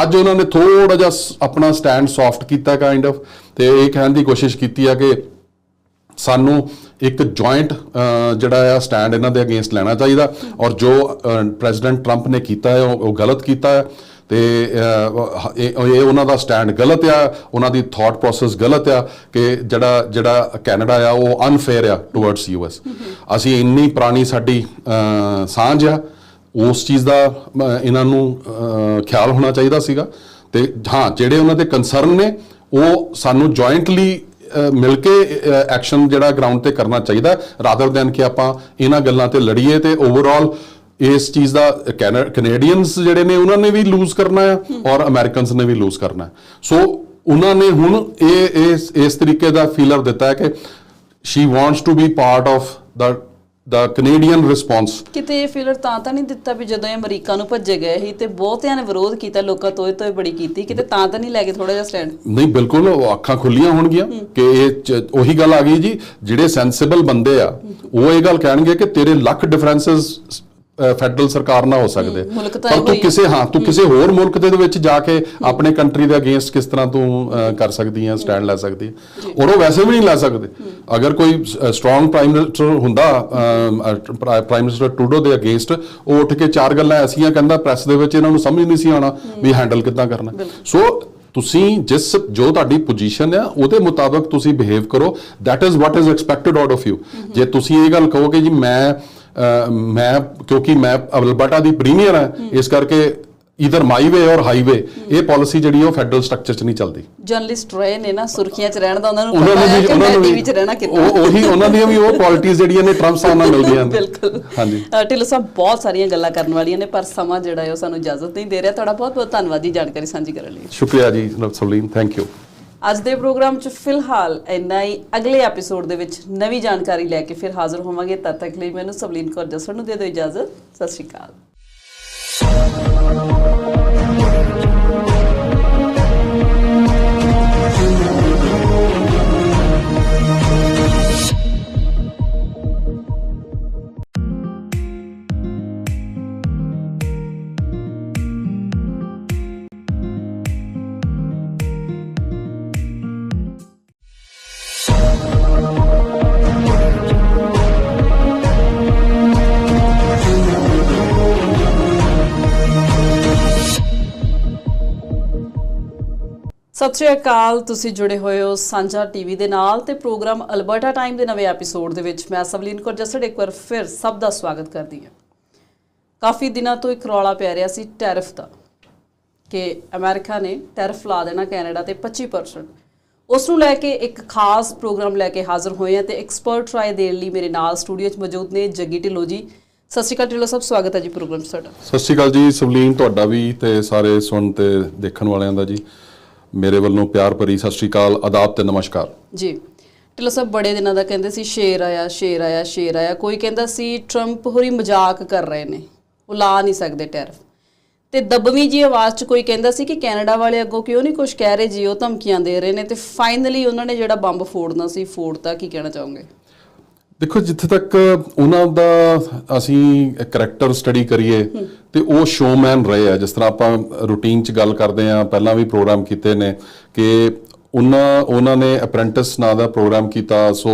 ਅੱਜ ਉਹਨਾਂ ਨੇ ਥੋੜਾ ਜਿਹਾ ਆਪਣਾ ਸਟੈਂਡ ਸੌਫਟ ਕੀਤਾ ਕਾਈਂਡ ਆਫ ਤੇ ਇਹ ਕਹਿਣ ਦੀ ਕੋਸ਼ਿਸ਼ ਕੀਤੀ ਆ ਕਿ ਸਾਨੂੰ ਇੱਕ ਜੁਆਇੰਟ ਜਿਹੜਾ ਆ ਸਟੈਂਡ ਇਹਨਾਂ ਦੇ ਅਗੇਂਸਟ ਲੈਣਾ ਚਾਹੀਦਾ। ਔਰ ਜੋ ਪ੍ਰੈਜ਼ੀਡੈਂਟ ਟਰੰਪ ਨੇ ਕੀਤਾ ਹੈ ਉਹ ਗਲਤ ਕੀਤਾ ਹੈ ਤੇ ਇਹ ਉਹਨਾਂ ਦਾ ਸਟੈਂਡ ਗਲਤ ਆ, ਉਹਨਾਂ ਦੀ ਥਾਟ ਪ੍ਰੋਸੈਸ ਗਲਤ ਆ ਕਿ ਜਿਹੜਾ ਜਿਹੜਾ ਕੈਨੇਡਾ ਆ, ਉਹ ਅਨਫੇਅਰ ਆ ਟੁਵਰਡਸ ਯੂਐਸ ਅਸੀਂ ਇੰਨੀ ਪੁਰਾਣੀ ਸਾਡੀ ਸਾਂਝ ਆ, ਉਸ ਚੀਜ਼ ਦਾ ਇਹਨਾਂ ਨੂੰ ਖਿਆਲ ਹੋਣਾ ਚਾਹੀਦਾ ਸੀਗਾ। ਤੇ ਹਾਂ, ਜਿਹੜੇ ਉਹਨਾਂ ਦੇ ਕੰਸਰਨ ਨੇ, ਉਹ ਸਾਨੂੰ ਜੁਆਇੰਟਲੀ ਮਿਲ ਕੇ ਐਕਸ਼ਨ ਜਿਹੜਾ ਗਰਾਊਂਡ ਤੇ ਕਰਨਾ ਚਾਹੀਦਾ ਰਾਦਰ ਦੈਨ ਕਿ ਆਪਾਂ ਇਹਨਾਂ ਗੱਲਾਂ ਤੇ ਲੜੀਏ ਤੇ ਓਵਰਆਲ ਇਸ ਚੀਜ਼ ਦਾ ਕੈਨੇਡੀਅਨਸ ਜਿਹੜੇ ਨੇ ਉਹਨਾਂ ਨੇ ਵੀ ਲੂਜ਼ ਕਰਨਾ ਆ ਔਰ ਅਮਰੀਕਨਸ ਨੇ ਵੀ ਲੂਜ਼ ਕਰਨਾ। ਸੋ ਉਹਨਾਂ ਨੇ ਹੁਣ ਇਹ ਇਸ ਇਸ ਤਰੀਕੇ ਦਾ ਫੀਲਰ ਦਿੱਤਾ ਹੈ ਕਿ she wants to be part of the the Canadian response ਕਿਤੇ ਇਹ ਫੀਲਰ ਤਾਂ ਤਾਂ ਨਹੀਂ ਦਿੱਤਾ ਵੀ ਜਦੋਂ ਇਹ ਅਮਰੀਕਾ ਨੂੰ ਭੱਜੇ ਗਏ ਸੀ ਤੇ ਬਹੁਤਿਆਂ ਨੇ ਵਿਰੋਧ ਕੀਤਾ ਲੋਕਾਂ ਤੋਏ ਤੋਏ ਬੜੀ ਕੀਤੀ ਕਿਤੇ ਤਾਂ ਤਾਂ ਨਹੀਂ ਲੈ ਕੇ ਥੋੜਾ ਜਿਹਾ ਸਟੈਂਡ ਨਹੀਂ ਬਿਲਕੁਲ ਉਹ ਅੱਖਾਂ ਖੁੱਲੀਆਂ ਹੋਣਗੀਆਂ ਕਿ ਇਹ ਉਹੀ ਗੱਲ ਆ ਗਈ ਜੀ ਜਿਹੜੇ ਸੈਂਸਿਬਲ ਬੰਦੇ ਆ ਉਹ ਇਹ ਗੱਲ ਕਹਿਣਗੇ ਕਿ ਤੇਰੇ ਲੱਖ ਡਿਫਰੈਂਸਸ ਫੈਡਰਲ ਸਰਕਾਰ ਨਾਲ ਹੋ ਸਕਦੇ। ਪਰ ਤੂੰ ਹੀ। ਕਿਸੇ ਹਾਂ ਤੂੰ ਕਿਸੇ ਹੋਰ ਮੁਲਕ ਦੇ ਵਿੱਚ ਜਾ ਕੇ ਆਪਣੇ ਕੰਟਰੀ ਦੇ ਅਗੇਂਸਟ ਕਿਸ ਤਰ੍ਹਾਂ ਤੂੰ ਕਰ ਸਕਦੀ ਹੈ ਸਟੈਂਡ ਲੈ ਸਕਦੀ ਹੈ ਔਰ ਉਹ ਵੈਸੇ ਵੀ ਨਹੀਂ ਲੈ ਸਕਦੇ। ਅਗਰ ਕੋਈ ਸਟਰੋਂਗ ਪ੍ਰਾਈਮ ਮਿਨਿਸਟਰ ਹੁੰਦਾ ਪ੍ਰਾਈਮ ਮਿਨਿਸਟਰ ਟਰੂਡੋ ਦੇ ਅਗੇਂਸਟ ਉਹ ਉੱਠ ਕੇ ਚਾਰ ਗੱਲਾਂ ਐਸੀਆਂ ਕਹਿੰਦਾ ਪ੍ਰੈਸ ਦੇ ਵਿੱਚ ਇਹਨਾਂ ਨੂੰ ਸਮਝ ਨਹੀਂ ਸੀ ਆਉਣਾ ਵੀ ਹੈਂਡਲ ਕਿੱਦਾਂ ਕਰਨਾ। ਸੋ ਤੁਸੀਂ ਜਿਸ ਜੋ ਤੁਹਾਡੀ ਪੋਜੀਸ਼ਨ ਆ ਉਹਦੇ ਮੁਤਾਬਕ ਤੁਸੀਂ ਬਿਹੇਵ ਕਰੋ। That is what is expected out of you ਜੇ ਤੁਸੀਂ ਇਹ ਗੱਲ ਕਹੋ ਕਿ ਜੀ ਮੈਂ ਮੈਂ ਕਿਉਂਕਿ ਮੈਂ ਅਲਬਰਟਾ ਦੀ ਪ੍ਰੀਮੀਅਰ ਹਾਂ ਇਸ ਕਰਕੇ ਇਧਰ ਮਾਈ ਵੇ ਔਰ ਹਾਈਵੇ ਇਹ ਪਾਲਿਸੀ ਜਿਹੜੀ ਉਹ ਫੈਡਰਲ ਸਟਰਕਚਰ 'ਚ ਨਹੀਂ ਚੱਲਦੀ। ਜਰਨਲਿਸਟ ਰਹੇ ਨੇ ਨਾ ਸੁਰਖੀਆਂ 'ਚ ਰਹਿਣ ਦਾ ਉਹਨਾਂ ਨੂੰ ਪਤਾ ਹੈ ਕਿ ਮੈਂ ਟੀਵੀ 'ਚ ਰਹਿਣਾ ਕਿੱਦਾਂ। ਉਹ ਉਹੀ ਉਹਨਾਂ ਦੀਆਂ ਵੀ ਉਹ ਕੁਆਲਿਟੀਆਂ ਜਿਹੜੀਆਂ ਨੇ ਟਰੰਪ ਸਾਹਿਬ ਨਾਲ ਮਿਲਦੀਆਂ ਨੇ। ਬਿਲਕੁਲ। ਹਾਂਜੀ। ਢਿੱਲੋਂ ਸਾਹਿਬ ਬਹੁਤ ਸਾਰੀਆਂ ਗੱਲਾਂ ਕਰਨ ਵਾਲੀਆਂ ਨੇ ਪਰ ਸਮਾਂ ਜਿਹੜਾ ਹੈ ਉਹ ਸਾਨੂੰ ਇਜਾਜ਼ਤ ਨਹੀਂ ਦੇ ਰਿਹਾ। ਤੁਹਾਡਾ ਬਹੁਤ ਬਹੁਤ ਧੰਨਵਾਦ ਜੀ ਜਾਣਕਾਰੀ ਸਾਂਝੀ ਕਰਨ ਲਈ। ਸ਼ੁਕਰੀਆ ਜੀ ਸਵਲੀਨ ਥੈਂਕ ਯੂ ਅੱਜ ਦੇ ਪ੍ਰੋਗਰਾਮ 'ਚ ਫਿਲਹਾਲ ਇੰਨਾ ਹੀ। ਅਗਲੇ ਐਪੀਸੋਡ ਦੇ ਵਿੱਚ ਨਵੀਂ ਜਾਣਕਾਰੀ ਲੈ ਕੇ ਫਿਰ ਹਾਜ਼ਰ ਹੋਵਾਂਗੇ। ਤਦ ਤੱਕ ਲਈ ਮੈਨੂੰ ਸਬਲੀਨ ਕੌਰ ਜਸੜ ਨੂੰ ਦੇ ਦਿਓ ਇਜਾਜ਼ਤ। ਸਤਿ ਸ਼੍ਰੀ ਅਕਾਲ। ਸਤਿ ਸ਼੍ਰੀ ਅਕਾਲ, ਤੁਸੀਂ ਜੁੜੇ ਹੋਏ ਹੋ ਸਾਂਝਾ ਟੀਵੀ ਦੇ ਨਾਲ ਤੇ ਪ੍ਰੋਗਰਾਮ ਅਲਬਰਟਾ ਟਾਈਮ ਦੇ ਨਵੇਂ ਐਪੀਸੋਡ ਦੇ ਵਿੱਚ ਮੈਂ ਸਵਲੀਨ ਕੌਰ ਜਸੜ ਇੱਕ ਵਾਰ ਫਿਰ ਸਭ ਦਾ ਸਵਾਗਤ ਕਰਦੀ ਹਾਂ। ਕਾਫੀ ਦਿਨਾਂ ਤੋਂ ਇੱਕ ਰੌਲਾ ਪੈ ਰਿਹਾ ਸੀ ਟੈਰਿਫ ਦਾ ਕਿ ਅਮਰੀਕਾ ਨੇ ਟੈਰਿਫ ਲਾ ਦੇਣਾ ਕੈਨੇਡਾ ਤੇ 25% ਉਸ ਨੂੰ ਲੈ ਕੇ ਇੱਕ ਖਾਸ ਪ੍ਰੋਗਰਾਮ ਲੈ ਕੇ ਹਾਜ਼ਰ ਹੋਏ ਹਾਂ ਤੇ ਐਕਸਪਰਟ ਰਾਏ ਦੇਣ ਲਈ ਮੇਰੇ ਨਾਲ ਸਟੂਡੀਓ 'ਚ ਮੌਜੂਦ ਨੇ ਜੱਗੀ ਢਿੱਲੋਂ ਜੀ। ਸਤਿ ਸ਼੍ਰੀ ਅਕਾਲ ਢਿੱਲੋਂ ਸਾਹਿਬ, ਸਵਾਗਤ ਹੈ ਜੀ ਪ੍ਰੋਗਰਾਮ ਸਾਡਾ ਸਤਿ ਸ਼੍ਰੀ ਅਕਾਲ ਜੀ, ਸਵਲੀਨ ਤੁਹਾਡਾ ਵੀ ਤੇ ਸਾਰੇ ਸੁਣ ਤੇ ਦੇਖਣ ਵਾਲਿਆਂ ਦਾ ਜੀ। ਮੇਰੇ ਵੱਲੋਂ ਪਿਆਰ ਭਰੀ ਸਤਿ ਸ਼੍ਰੀ ਅਕਾਲ, ਆਦਾਬ ਤੇ ਨਮਸਕਾਰ। ਜੀ। ਢਿੱਲੋਂ ਸਾਹਿਬ, ਬੜੇ ਦਿਨਾਂ ਦਾ ਕਹਿੰਦੇ ਸੀ, ਸ਼ੇਰ ਆਇਆ ਸ਼ੇਰ ਆਇਆ ਸ਼ੇਰ ਆਇਆ। ਕੋਈ ਕਹਿੰਦਾ ਸੀ ਟਰੰਪ ਹੋਰੀ ਮਜ਼ਾਕ ਕਰ ਰਹੇ ਨੇ। ਉਹ ਲਾ ਨਹੀਂ ਸਕਦੇ ਟੈਰਫ। ਤੇ ਦਬਵੀਂ ਜੀ ਆਵਾਜ਼ 'ਚ ਕੋਈ ਕਹਿੰਦਾ ਸੀ ਕਿ ਕੈਨੇਡਾ ਵਾਲੇ ਅੱਗੋਂ ਕਿਉਂ ਨਹੀਂ ਕੁਝ ਕਹਿ ਰਹੇ ਜੀ ਉਹ ਧਮਕੀਆਂ ਦੇ ਰਹੇ ਨੇ। ਤੇ ਫਾਈਨਲੀ ਉਹਨਾਂ ਨੇ ਜਿਹੜਾ ਬੰਬ ਫੋੜਨਾ ਸੀ, ਫੋੜਤਾ, ਕੀ ਕਹਿਣਾ ਚਾਹੋਗੇ? ਦੇਖੋ ਜਿੱਥੇ ਤੱਕ ਉਹਨਾਂ ਦਾ ਅਸੀਂ ਕੈਰੈਕਟਰ ਸਟੱਡੀ ਕਰੀਏ ਤੇ ਉਹ ਸ਼ੋਮੈਨ ਰਹੇ ਆ। ਜਿਸ ਤਰ੍ਹਾਂ ਆਪਾਂ ਰੂਟੀਨ 'ਚ ਗੱਲ ਕਰਦੇ ਆ ਪਹਿਲਾਂ ਵੀ ਪ੍ਰੋਗਰਾਮ ਕੀਤੇ ਨੇ ਕਿ ਉਹਨਾਂ ਉਹਨਾਂ ਨੇ ਅਪ੍ਰੈਂਟਿਸ ਨਾਂ ਦਾ ਪ੍ਰੋਗਰਾਮ ਕੀਤਾ। ਸੋ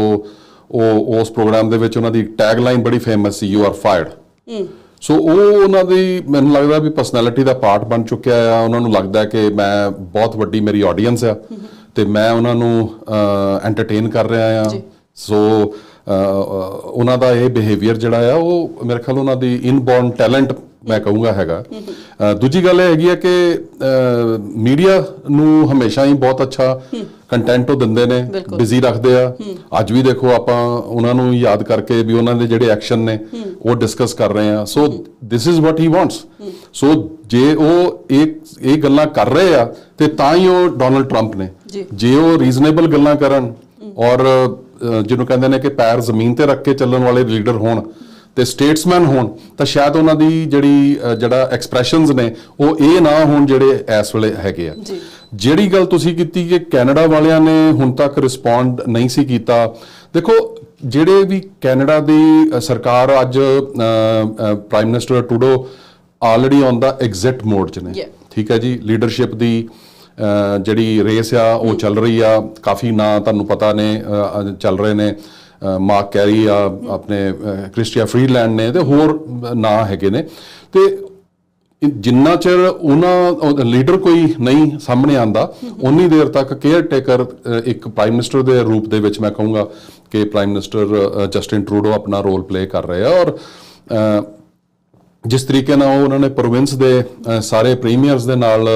ਉਹ ਉਸ ਪ੍ਰੋਗਰਾਮ ਦੇ ਵਿੱਚ ਉਹਨਾਂ ਦੀ ਟੈਗ ਲਾਈਨ ਬੜੀ ਫੇਮਸ ਸੀ ਯੂ ਆਰ ਫਾਇਰਡ ਸੋ ਉਹ ਉਹਨਾਂ ਦੀ ਮੈਨੂੰ ਲੱਗਦਾ ਵੀ ਪਰਸਨੈਲਿਟੀ ਦਾ ਪਾਰਟ ਬਣ ਚੁੱਕਿਆ ਆ। ਉਹਨਾਂ ਨੂੰ ਲੱਗਦਾ ਕਿ ਮੈਂ ਬਹੁਤ ਵੱਡੀ ਮੇਰੀ ਆਡੀਅנס ਆ ਤੇ ਮੈਂ ਉਹਨਾਂ ਨੂੰ ਐਂਟਰਟੇਨ ਕਰ ਰਿਹਾ ਆ। ਸੋ ਉਹਨਾਂ ਦਾ ਇਹ ਬਿਹੇਵੀਅਰ ਜਿਹੜਾ ਆ ਉਹ ਮੇਰੇ ਖਿਆਲ ਉਹਨਾਂ ਦੀ ਇਨਬੋਰਨ ਟੈਲੈਂਟ ਮੈਂ ਕਹੂੰਗਾ ਹੈਗਾ। ਦੂਜੀ ਗੱਲ ਇਹ ਹੈਗੀ ਹੈ ਕਿ ਮੀਡੀਆ ਨੂੰ ਹਮੇਸ਼ਾ ਹੀ ਬਹੁਤ ਅੱਛਾ ਕੰਟੈਂਟ ਉਹ ਦਿੰਦੇ ਨੇ ਬਿਜ਼ੀ ਰੱਖਦੇ ਆ। ਅੱਜ ਵੀ ਦੇਖੋ ਆਪਾਂ ਉਹਨਾਂ ਨੂੰ ਯਾਦ ਕਰਕੇ ਵੀ ਉਹਨਾਂ ਦੇ ਜਿਹੜੇ ਐਕਸ਼ਨ ਨੇ ਉਹ ਡਿਸਕਸ ਕਰ ਰਹੇ ਆ। So this is what he. Wants so ਜੇ ਉਹ ਇਹ ਇਹ ਗੱਲਾਂ ਕਰ ਰਹੇ ਆ ਤੇ ਤਾਂ ਹੀ ਉਹ ਡੋਨਲਡ ਟਰੰਪ ਨੇ। ਜੀ। ਉਹ ਰੀਜ਼ਨੇਬਲ ਗੱਲਾਂ ਕਰਨ ਔਰ ਜਿਹਨੂੰ ਕਹਿੰਦੇ ਨੇ ਕਿ ਪੈਰ ਜ਼ਮੀਨ ਤੇ ਰੱਖ ਕੇ ਚੱਲਣ ਵਾਲੇ ਲੀਡਰ ਹੋਣ ਤੇ ਸਟੇਟਸਮੈਨ ਹੋਣ ਤਾਂ ਸ਼ਾਇਦ ਉਹਨਾਂ ਦੀ ਜਿਹੜੀ ਜਿਹੜਾ ਐਕਸਪ੍ਰੈਸ਼ਨਸ ਨੇ ਉਹ ਇਹ ਨਾ ਹੋਣ ਜਿਹੜੇ ਇਸ ਵੇਲੇ ਹੈਗੇ ਆ। ਜਿਹੜੀ ਗੱਲ ਤੁਸੀਂ ਕੀਤੀ ਕਿ ਕੈਨੇਡਾ ਵਾਲਿਆਂ ਨੇ ਹੁਣ ਤੱਕ ਰਿਸਪੌਂਡ ਨਹੀਂ ਸੀ ਕੀਤਾ ਦੇਖੋ ਜਿਹੜੇ ਵੀ ਕੈਨੇਡਾ ਦੀ ਸਰਕਾਰ ਅੱਜ prime minister ਟੂਡੋ already on the exit mode ਚ ਨੇ. ਠੀਕ ਹੈ ਜੀ ਲੀਡਰਸ਼ਿਪ ਦੀ ਜਿਹੜੀ ਰੇਸ ਆ ਉਹ ਚੱਲ ਰਹੀ ਆ। ਕਾਫੀ ਨਾਂ ਤੁਹਾਨੂੰ ਪਤਾ ਨੇ ਚੱਲ ਰਹੇ ਨੇ। ਅ, ਮਾਰਕ ਕੈਰੀ ਆ ਆਪਣੇ ਅ, ਕ੍ਰਿਸਟੀਆ ਫਰੀਡਲੈਂਡ ਨੇ ਤੇ ਹੋਰ ਨਾਂ ਹੈਗੇ ਨੇ। ਤੇ ਜਿੰਨਾ ਚਿਰ ਉਹਨਾਂ ਲੀਡਰ ਕੋਈ ਨਹੀਂ ਸਾਹਮਣੇ ਆਂਦਾ ਉਨੀ ਦੇਰ ਤੱਕ ਕੇਅਰ ਟੇਕਰ ਇੱਕ ਪ੍ਰਾਈਮ ਮਿਨਿਸਟਰ ਦੇ ਰੂਪ ਦੇ ਵਿੱਚ ਮੈਂ ਕਹੂੰਗਾ ਕਿ ਪ੍ਰਾਈਮ ਮਿਨਿਸਟਰ ਜਸਟਿਨ ਟਰੂਡੋ ਆਪਣਾ ਰੋਲ ਪਲੇ ਕਰ ਰਹੇ ਆ। ਔਰ ਜਿਸ ਤਰੀਕੇ ਨਾਲ ਉਹਨਾਂ ਨੇ ਪ੍ਰੋਵਿੰਸ ਦੇ ਸਾਰੇ ਪ੍ਰੀਮੀਅਰਸ ਦੇ ਨਾਲ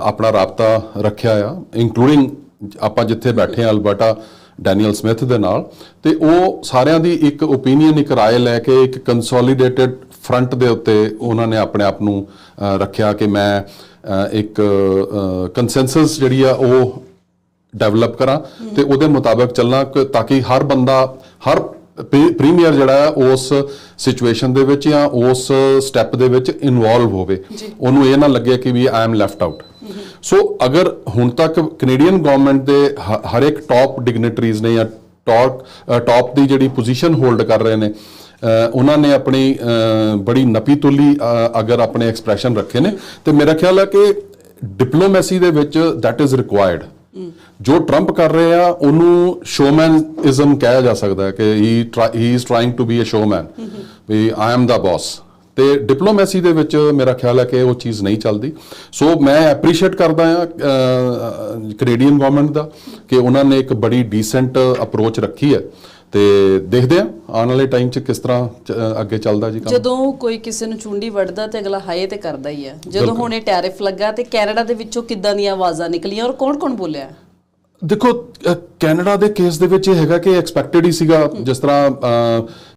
ਆਪਣਾ ਰਾਬਤਾ ਰੱਖਿਆ ਆ ਇਨਕਲੂਡਿੰਗ ਆਪਾਂ ਜਿੱਥੇ ਬੈਠੇ ਆ ਅਲਬਰਟਾ ਡੈਨੀਅਲ ਸਮਿਥ ਦੇ ਨਾਲ ਤੇ ਉਹ ਸਾਰਿਆਂ ਦੀ ਇੱਕ ਓਪੀਨੀਅਨ ਇੱਕ رائے ਲੈ ਕੇ ਇੱਕ ਕੰਸੋਲੀਡੇਟਡ ਫਰੰਟ ਦੇ ਉੱਤੇ ਉਹਨਾਂ ਨੇ ਆਪਣੇ ਆਪ ਨੂੰ ਅ, ਰੱਖਿਆ ਕਿ ਮੈਂ ਅ, ਇੱਕ ਕੰਸੈਂਸਸ ਜਿਹੜੀ ਆ ਉਹ ਡਿਵੈਲਪ ਕਰਾਂ ਤੇ ਉਹਦੇ ਮੁਤਾਬਕ ਚੱਲਣਾ ਕਿ ਤਾਂ ਕਿ ਹਰ ਬੰਦਾ ਹਰ ਪ੍ਰੀਮੀਅਰ ਜਿਹੜਾ ਉਸ ਸਿਚੁਏਸ਼ਨ ਦੇ ਵਿੱਚ ਜਾਂ ਉਸ ਸਟੈਪ ਦੇ ਵਿੱਚ ਇਨਵੋਲਵ ਹੋਵੇ। ਉਹਨੂੰ ਇਹ ਨਾ ਲੱਗੇ ਕਿ ਵੀ I am left out so ਅਗਰ ਹੁਣ ਤੱਕ ਕੈਨੇਡੀਅਨ ਗਵਰਨਮੈਂਟ ਦੇ ਹਰ ਇੱਕ ਟਾਪ ਡਿਗਨਿਟਰੀਜ਼ ਨੇ ਜਾਂ ਟਾਪ ਟਾਪ ਦੀ ਜਿਹੜੀ ਪੋਜੀਸ਼ਨ ਹੋਲਡ ਕਰ ਰਹੇ ਨੇ ਉਹਨਾਂ ਨੇ ਆਪਣੀ ਬੜੀ ਨਪੀ ਤੁਲੀ ਅਗਰ ਆਪਣੇ ਐਕਸਪ੍ਰੈਸ਼ਨ ਰੱਖੇ ਨੇ ਤੇ ਮੇਰਾ ਖਿਆਲ ਹੈ ਕਿ ਡਿਪਲੋਮੈਸੀ ਦੇ ਵਿੱਚ that is required ਜੋ ਟਰੰਪ ਕਰ ਰਹੇ ਆ, ਉਹਨੂੰ ਸ਼ੋਮੈਨਿਜ਼ਮ ਕਿਹਾ ਜਾ ਸਕਦਾ ਹੈ ਕਿ he he is trying to be a showman we I am the boss ਤੇ ਡਿਪਲੋਮੈਸੀ ਦੇ ਵਿੱਚ ਮੇਰਾ ਖਿਆਲ ਹੈ ਕਿ ਉਹ ਚੀਜ਼ ਨਹੀਂ ਚੱਲਦੀ। ਸੋ ਮੈਂ ਐਪਰੀਸ਼ੀਏਟ ਕਰਦਾ ਆ ਕੈਨੇਡੀਅਨ ਗਵਰਨਮੈਂਟ ਦਾ ਕਿ ਉਹਨਾਂ ਨੇ ਇੱਕ ਬੜੀ ਡੀਸੈਂਟ ਅਪਰੋਚ ਰੱਖੀ ਹੈ। ਤੇ ਦੇਖਦੇ ਆ ਆਉਣ ਵਾਲੇ ਟਾਈਮ 'ਚ ਕਿਸ ਤਰ੍ਹਾਂ ਅੱਗੇ ਚੱਲਦਾ ਜੀ ਕੰਮ। ਜਦੋਂ ਕੋਈ ਕਿਸੇ ਨੂੰ ਚੁੰਡੀ ਵੱਢਦਾ ਤੇ ਅਗਲਾ ਹਾਏ ਤੇ ਕਰਦਾ ਹੀ ਹੈ ਜਦੋਂ ਹੁਣ ਇਹ ਟੈਰਿਫ ਲੱਗਾ ਤੇ ਕੈਨੇਡਾ ਦੇ ਵਿੱਚੋਂ ਕਿੱਦਾਂ ਦੀਆਂ ਆਵਾਜ਼ਾਂ ਨਿਕਲੀਆਂ ਔਰ ਕੌਣ-ਕੌਣ ਬੋਲਿਆ? ਦੇਖੋ ਕੈਨੇਡਾ ਦੇ ਕੇਸ ਦੇ ਵਿੱਚ ਇਹ ਹੈਗਾ ਕਿ ਐਕਸਪੈਕਟਡ ਹੀ ਸੀਗਾ ਜਿਸ ਤਰ੍ਹਾਂ